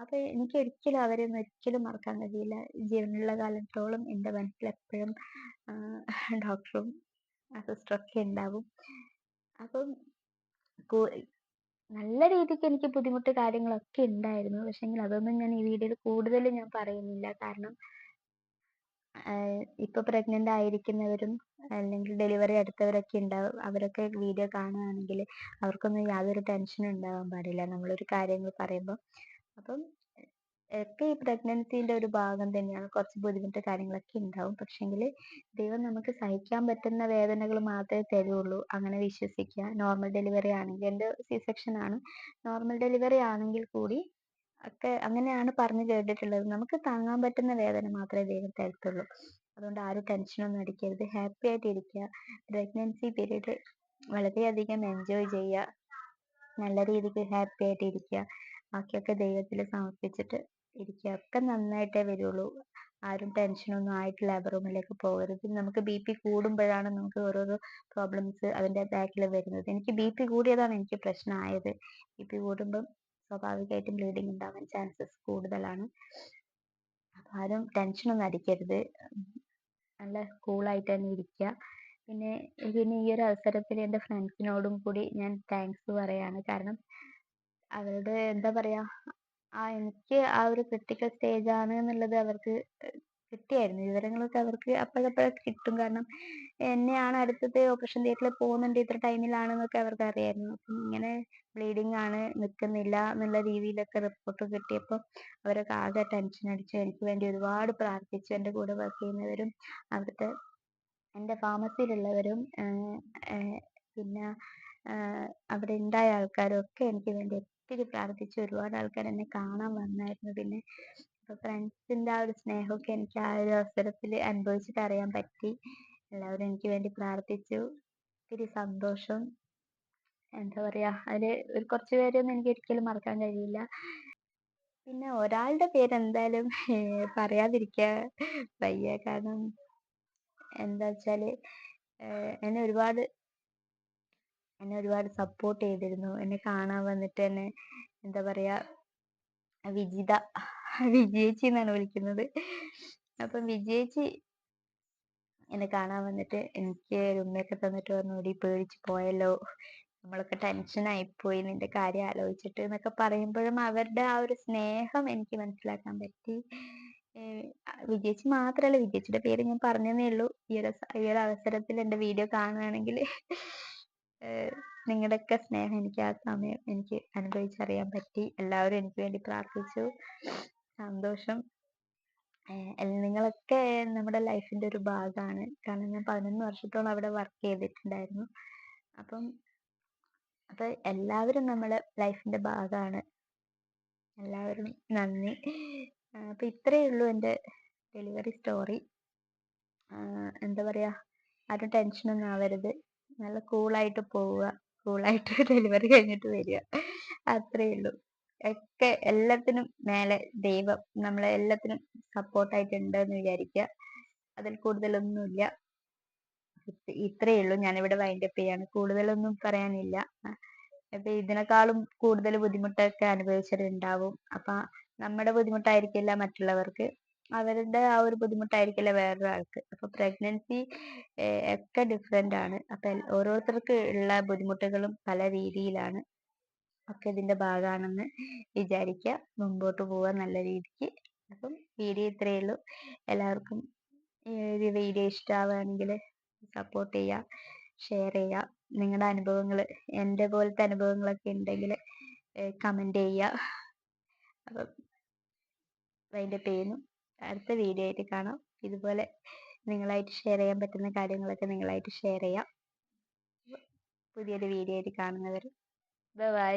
അപ്പോൾ എനിക്ക് ഒരിക്കലും അവരെ ഒന്നും ഒരിക്കലും മറക്കാൻ കഴിയില്ല. ജീവനുള്ള കാലത്തോളം എന്റെ മനസ്സിൽ എപ്പോഴും ഡോക്ടറും ആ സിസ്റ്ററും ഒക്കെ ഉണ്ടാവും. അപ്പം നല്ല രീതിക്ക് എനിക്ക് ബുദ്ധിമുട്ട് കാര്യങ്ങളൊക്കെ ഉണ്ടായിരുന്നു പക്ഷെങ്കിൽ അതൊന്നും ഞാൻ ഈ വീഡിയോയിൽ കൂടുതൽ ഞാൻ പറയുന്നില്ല. കാരണം ഇപ്പൊ പ്രഗ്നന്റ് ആയിരിക്കുന്നവരും അല്ലെങ്കിൽ ഡെലിവറി അടുത്തവരൊക്കെ ഉണ്ടാവും അവരൊക്കെ വീഡിയോ കാണുകയാണെങ്കിൽ അവർക്കൊന്നും യാതൊരു ടെൻഷനും ഉണ്ടാവാൻ പാടില്ല. നമ്മളൊരു കാര്യങ്ങൾ പറയുമ്പോൾ അപ്പം ഒക്കെ ഈ പ്രഗ്നൻസിന്റെ ഒരു ഭാഗം തന്നെയാണ് കുറച്ച് ബുദ്ധിമുട്ട് കാര്യങ്ങളൊക്കെ ഉണ്ടാവും. പക്ഷെങ്കിൽ ദൈവം നമുക്ക് സഹിക്കാൻ പറ്റുന്ന വേദനകൾ മാത്രമേ തരുള്ളൂ. അങ്ങനെ വിശ്വസിക്കുക. നോർമൽ ഡെലിവറി ആണെങ്കിൽ എന്റെ സി സെക്ഷൻ ആണ്. നോർമൽ ഡെലിവറി ആണെങ്കിൽ കൂടി ഒക്കെ അങ്ങനെയാണ് പറഞ്ഞു കേട്ടിട്ടുള്ളത്. നമുക്ക് താങ്ങാൻ പറ്റുന്ന വേദന മാത്രമേ ദൈവം തരത്തുള്ളൂ. അതുകൊണ്ട് ആരും ടെൻഷനൊന്നും അടിക്കരുത്. ഹാപ്പി ആയിട്ട് ഇരിക്കുക പ്രഗ്നൻസി പീരീഡ് വളരെയധികം എൻജോയ് ചെയ്യുക. നല്ല രീതിക്ക് ഹാപ്പി ആയിട്ട് ഇരിക്കുക ബാക്കിയൊക്കെ ദൈവത്തിൽ സമർപ്പിച്ചിട്ട് ഇരിക്കുക ഒക്കെ നന്നായിട്ടേ വരുള്ളൂ. ആരും ടെൻഷനൊന്നും ആയിട്ട് ലേബർ റൂമിലേക്ക് പോകരുത് നമുക്ക് ബി പി കൂടുമ്പോഴാണ് നമുക്ക് ഓരോരോ പ്രോബ്ലംസ് അതിന്റെ ബാക്കിൽ വരുന്നത്. എനിക്ക് ബി പി കൂടിയതാണ് എനിക്ക് പ്രശ്നമായത്. ബി പി കൂടുമ്പം സ്വാഭാവികമായിട്ടും ബ്ലീഡിങ് ഉണ്ടാവാൻ ചാൻസസ് കൂടുതലാണ്. അപ്പൊ ആരും ടെൻഷനൊന്നും അടിക്കരുത്. നല്ല കൂളായിട്ട് തന്നെ ഇരിക്കുക പിന്നെ പിന്നെ ഈ ഒരു അവസരത്തിൽ എന്റെ ഫ്രണ്ട്സിനോടും കൂടി ഞാൻ താങ്ക്സ് പറയാണ്. കാരണം അവരുടെ എന്താ പറയാ ആ എനിക്ക് ആ ഒരു ക്രിട്ടിക്കൽ സ്റ്റേജ് ആണ് എന്നുള്ളത് അവർക്ക് കിട്ടിയായിരുന്നു. വിവരങ്ങളൊക്കെ അവർക്ക് അപ്പോഴപ്പോഴൊക്കെ കിട്ടും. കാരണം എന്നെയാണ് അടുത്തത് ഓപ്പറേഷൻ തിയേറ്ററിൽ പോകുന്നുണ്ട് ഇത്ര ടൈമിലാണെന്നൊക്കെ അവർക്ക് അറിയായിരുന്നു. അപ്പം ഇങ്ങനെ ബ്ലീഡിങ് ആണ് നിൽക്കുന്നില്ല എന്നുള്ള രീതിയിലൊക്കെ റിപ്പോർട്ട് കിട്ടിയപ്പോൾ അവരൊക്കെ ആകെ ടെൻഷൻ അടിച്ചു എനിക്ക് വേണ്ടി ഒരുപാട് പ്രാർത്ഥിച്ചു എന്റെ കൂടെ വർക്ക് ചെയ്യുന്നവരും അവിടുത്തെ എന്റെ ഫാർമസിയിലുള്ളവരും പിന്നെ അവിടെ ഉണ്ടായ ആൾക്കാരും ഒക്കെ എനിക്ക് വേണ്ടി ഒത്തിരി പ്രാർത്ഥിച്ചു ഒരുപാട് ആൾക്കാർ എന്നെ കാണാൻ വന്നായിരുന്നു. പിന്നെ അപ്പോൾ ഫ്രണ്ട്സിന്റെ ആ ഒരു സ്നേഹമൊക്കെ എനിക്ക് ആ ഒരു അവസരത്തിൽ അനുഭവിച്ചിട്ട് അറിയാൻ പറ്റി. എല്ലാവരും എനിക്ക് വേണ്ടി പ്രാർത്ഥിച്ചു. ഒത്തിരി സന്തോഷം. എന്താ പറയാ അതിൽ ഒരു കുറച്ച് പേരെയൊന്നും എനിക്ക് ഒരിക്കലും മറക്കാൻ കഴിയില്ല. പിന്നെ ഒരാളുടെ പേര് എന്തായാലും പറയാതിരിക്കാൻ വയ്യ. കാരണം എന്താ വെച്ചാൽ എന്നെ ഒരുപാട് എന്നെ ഒരുപാട് സപ്പോർട്ട് ചെയ്തിരുന്നു. എന്നെ കാണാൻ വന്നിട്ട് എന്നെ എന്താ പറയാ വിജിത വിജിയേച്ചി എന്നാണ് വിളിക്കുന്നത്. അപ്പം വിജിയേച്ചി എന്നെ കാണാൻ വന്നിട്ട് എനിക്ക് ഒരു ഉമ്മയൊക്കെ തന്നിട്ട് പറഞ്ഞു ഓടി പേടിച്ച് പോയല്ലോ. നമ്മളൊക്കെ ടെൻഷനായിപ്പോയി നിന്റെ കാര്യം ആലോചിച്ചിട്ട് എന്നൊക്കെ പറയുമ്പോഴും അവരുടെ ആ ഒരു സ്നേഹം എനിക്ക് മനസ്സിലാക്കാൻ പറ്റി. വിജയിച്ച് മാത്രമല്ല വിജയിച്ചിയുടെ പേര് ഞാൻ പറഞ്ഞതേ ഉള്ളൂ. ഈ ഒരു ഈ ഒരു അവസരത്തിൽ എന്റെ വീഡിയോ കാണുകയാണെങ്കിൽ. നിങ്ങളുടെയൊക്കെ സ്നേഹം എനിക്ക് ആ സമയം എനിക്ക് അനുഭവിച്ചറിയാൻ പറ്റി. എല്ലാവരും എനിക്ക് വേണ്ടി പ്രാർത്ഥിച്ചു. സന്തോഷം. നിങ്ങളൊക്കെ നമ്മുടെ ലൈഫിന്റെ ഒരു ഭാഗമാണ്. കാരണം ഞാൻ പതിനൊന്ന് വർഷത്തോളം അവിടെ വർക്ക് ചെയ്തിട്ടുണ്ടായിരുന്നു. അപ്പം അപ്പൊ എല്ലാവരും നമ്മളെ ലൈഫിന്റെ ഭാഗമാണ്. എല്ലാവരും നന്ദി. അപ്പൊ ഇത്രയേ ഉള്ളൂ എന്റെ ഡെലിവറി സ്റ്റോറി. എന്താ പറയാ? ആരും ടെൻഷനൊന്നും ആവരുത്. നല്ല കൂളായിട്ട് പോവുക. കൂളായിട്ട് ഡെലിവറി കഴിഞ്ഞിട്ട് വരിക. അത്രേ ഉള്ളൂ. ഒക്കെ എല്ലാത്തിനും മേലെ ദൈവം നമ്മളെ എല്ലാത്തിനും സപ്പോർട്ടായിട്ടുണ്ട് ഉണ്ടെന്ന് വിചാരിക്കുക. അതിൽ കൂടുതലൊന്നുമില്ല. ഇത്രയേ ഉള്ളൂ. ഞാനിവിടെ വൈൻഡപ്പ് ചെയ്യാണ്. കൂടുതലൊന്നും പറയാനില്ല. അപ്പൊ ഇതിനേക്കാളും കൂടുതൽ ബുദ്ധിമുട്ടൊക്കെ അനുഭവിച്ചവരുണ്ടാവും. അപ്പൊ നമ്മുടെ ബുദ്ധിമുട്ടായിരിക്കില്ല മറ്റുള്ളവർക്ക്. അവരുടെ ആ ഒരു ബുദ്ധിമുട്ടായിരിക്കില്ല വേറൊരാൾക്ക്. അപ്പൊ പ്രഗ്നൻസി ഒക്കെ ഡിഫറെന്റ് ആണ്. അപ്പൊ ഓരോരുത്തർക്ക് ഉള്ള ബുദ്ധിമുട്ടുകളും പല രീതിയിലാണ്. ഒക്കെ ഇതിന്റെ ഭാഗമാണെന്ന് വിചാരിക്കുക മുമ്പോട്ട് പോവുക നല്ല രീതിക്ക്. അപ്പം വീഡിയോ ഇത്രയേ ഉള്ളൂ. എല്ലാവർക്കും ഈ ഒരു വീഡിയോ ഇഷ്ടമാവുകയാണെങ്കിൽ സപ്പോർട്ട് ചെയ്യുക ഷെയർ ചെയ്യുക നിങ്ങളുടെ അനുഭവങ്ങൾ എന്റെ പോലത്തെ അനുഭവങ്ങളൊക്കെ ഉണ്ടെങ്കിൽ കമന്റ് ചെയ്യുക അപ്പം അതിന്റെ ചെയ്യുന്നു അടുത്ത വീഡിയോ ആയിട്ട് കാണാം. ഇതുപോലെ നിങ്ങളായിട്ട് ഷെയർ ചെയ്യാൻ പറ്റുന്ന കാര്യങ്ങളൊക്കെ നിങ്ങളായിട്ട് ഷെയർ ചെയ്യാം. പുതിയൊരു വീഡിയോ ആയിട്ട് കാണുന്നവർ ബൈ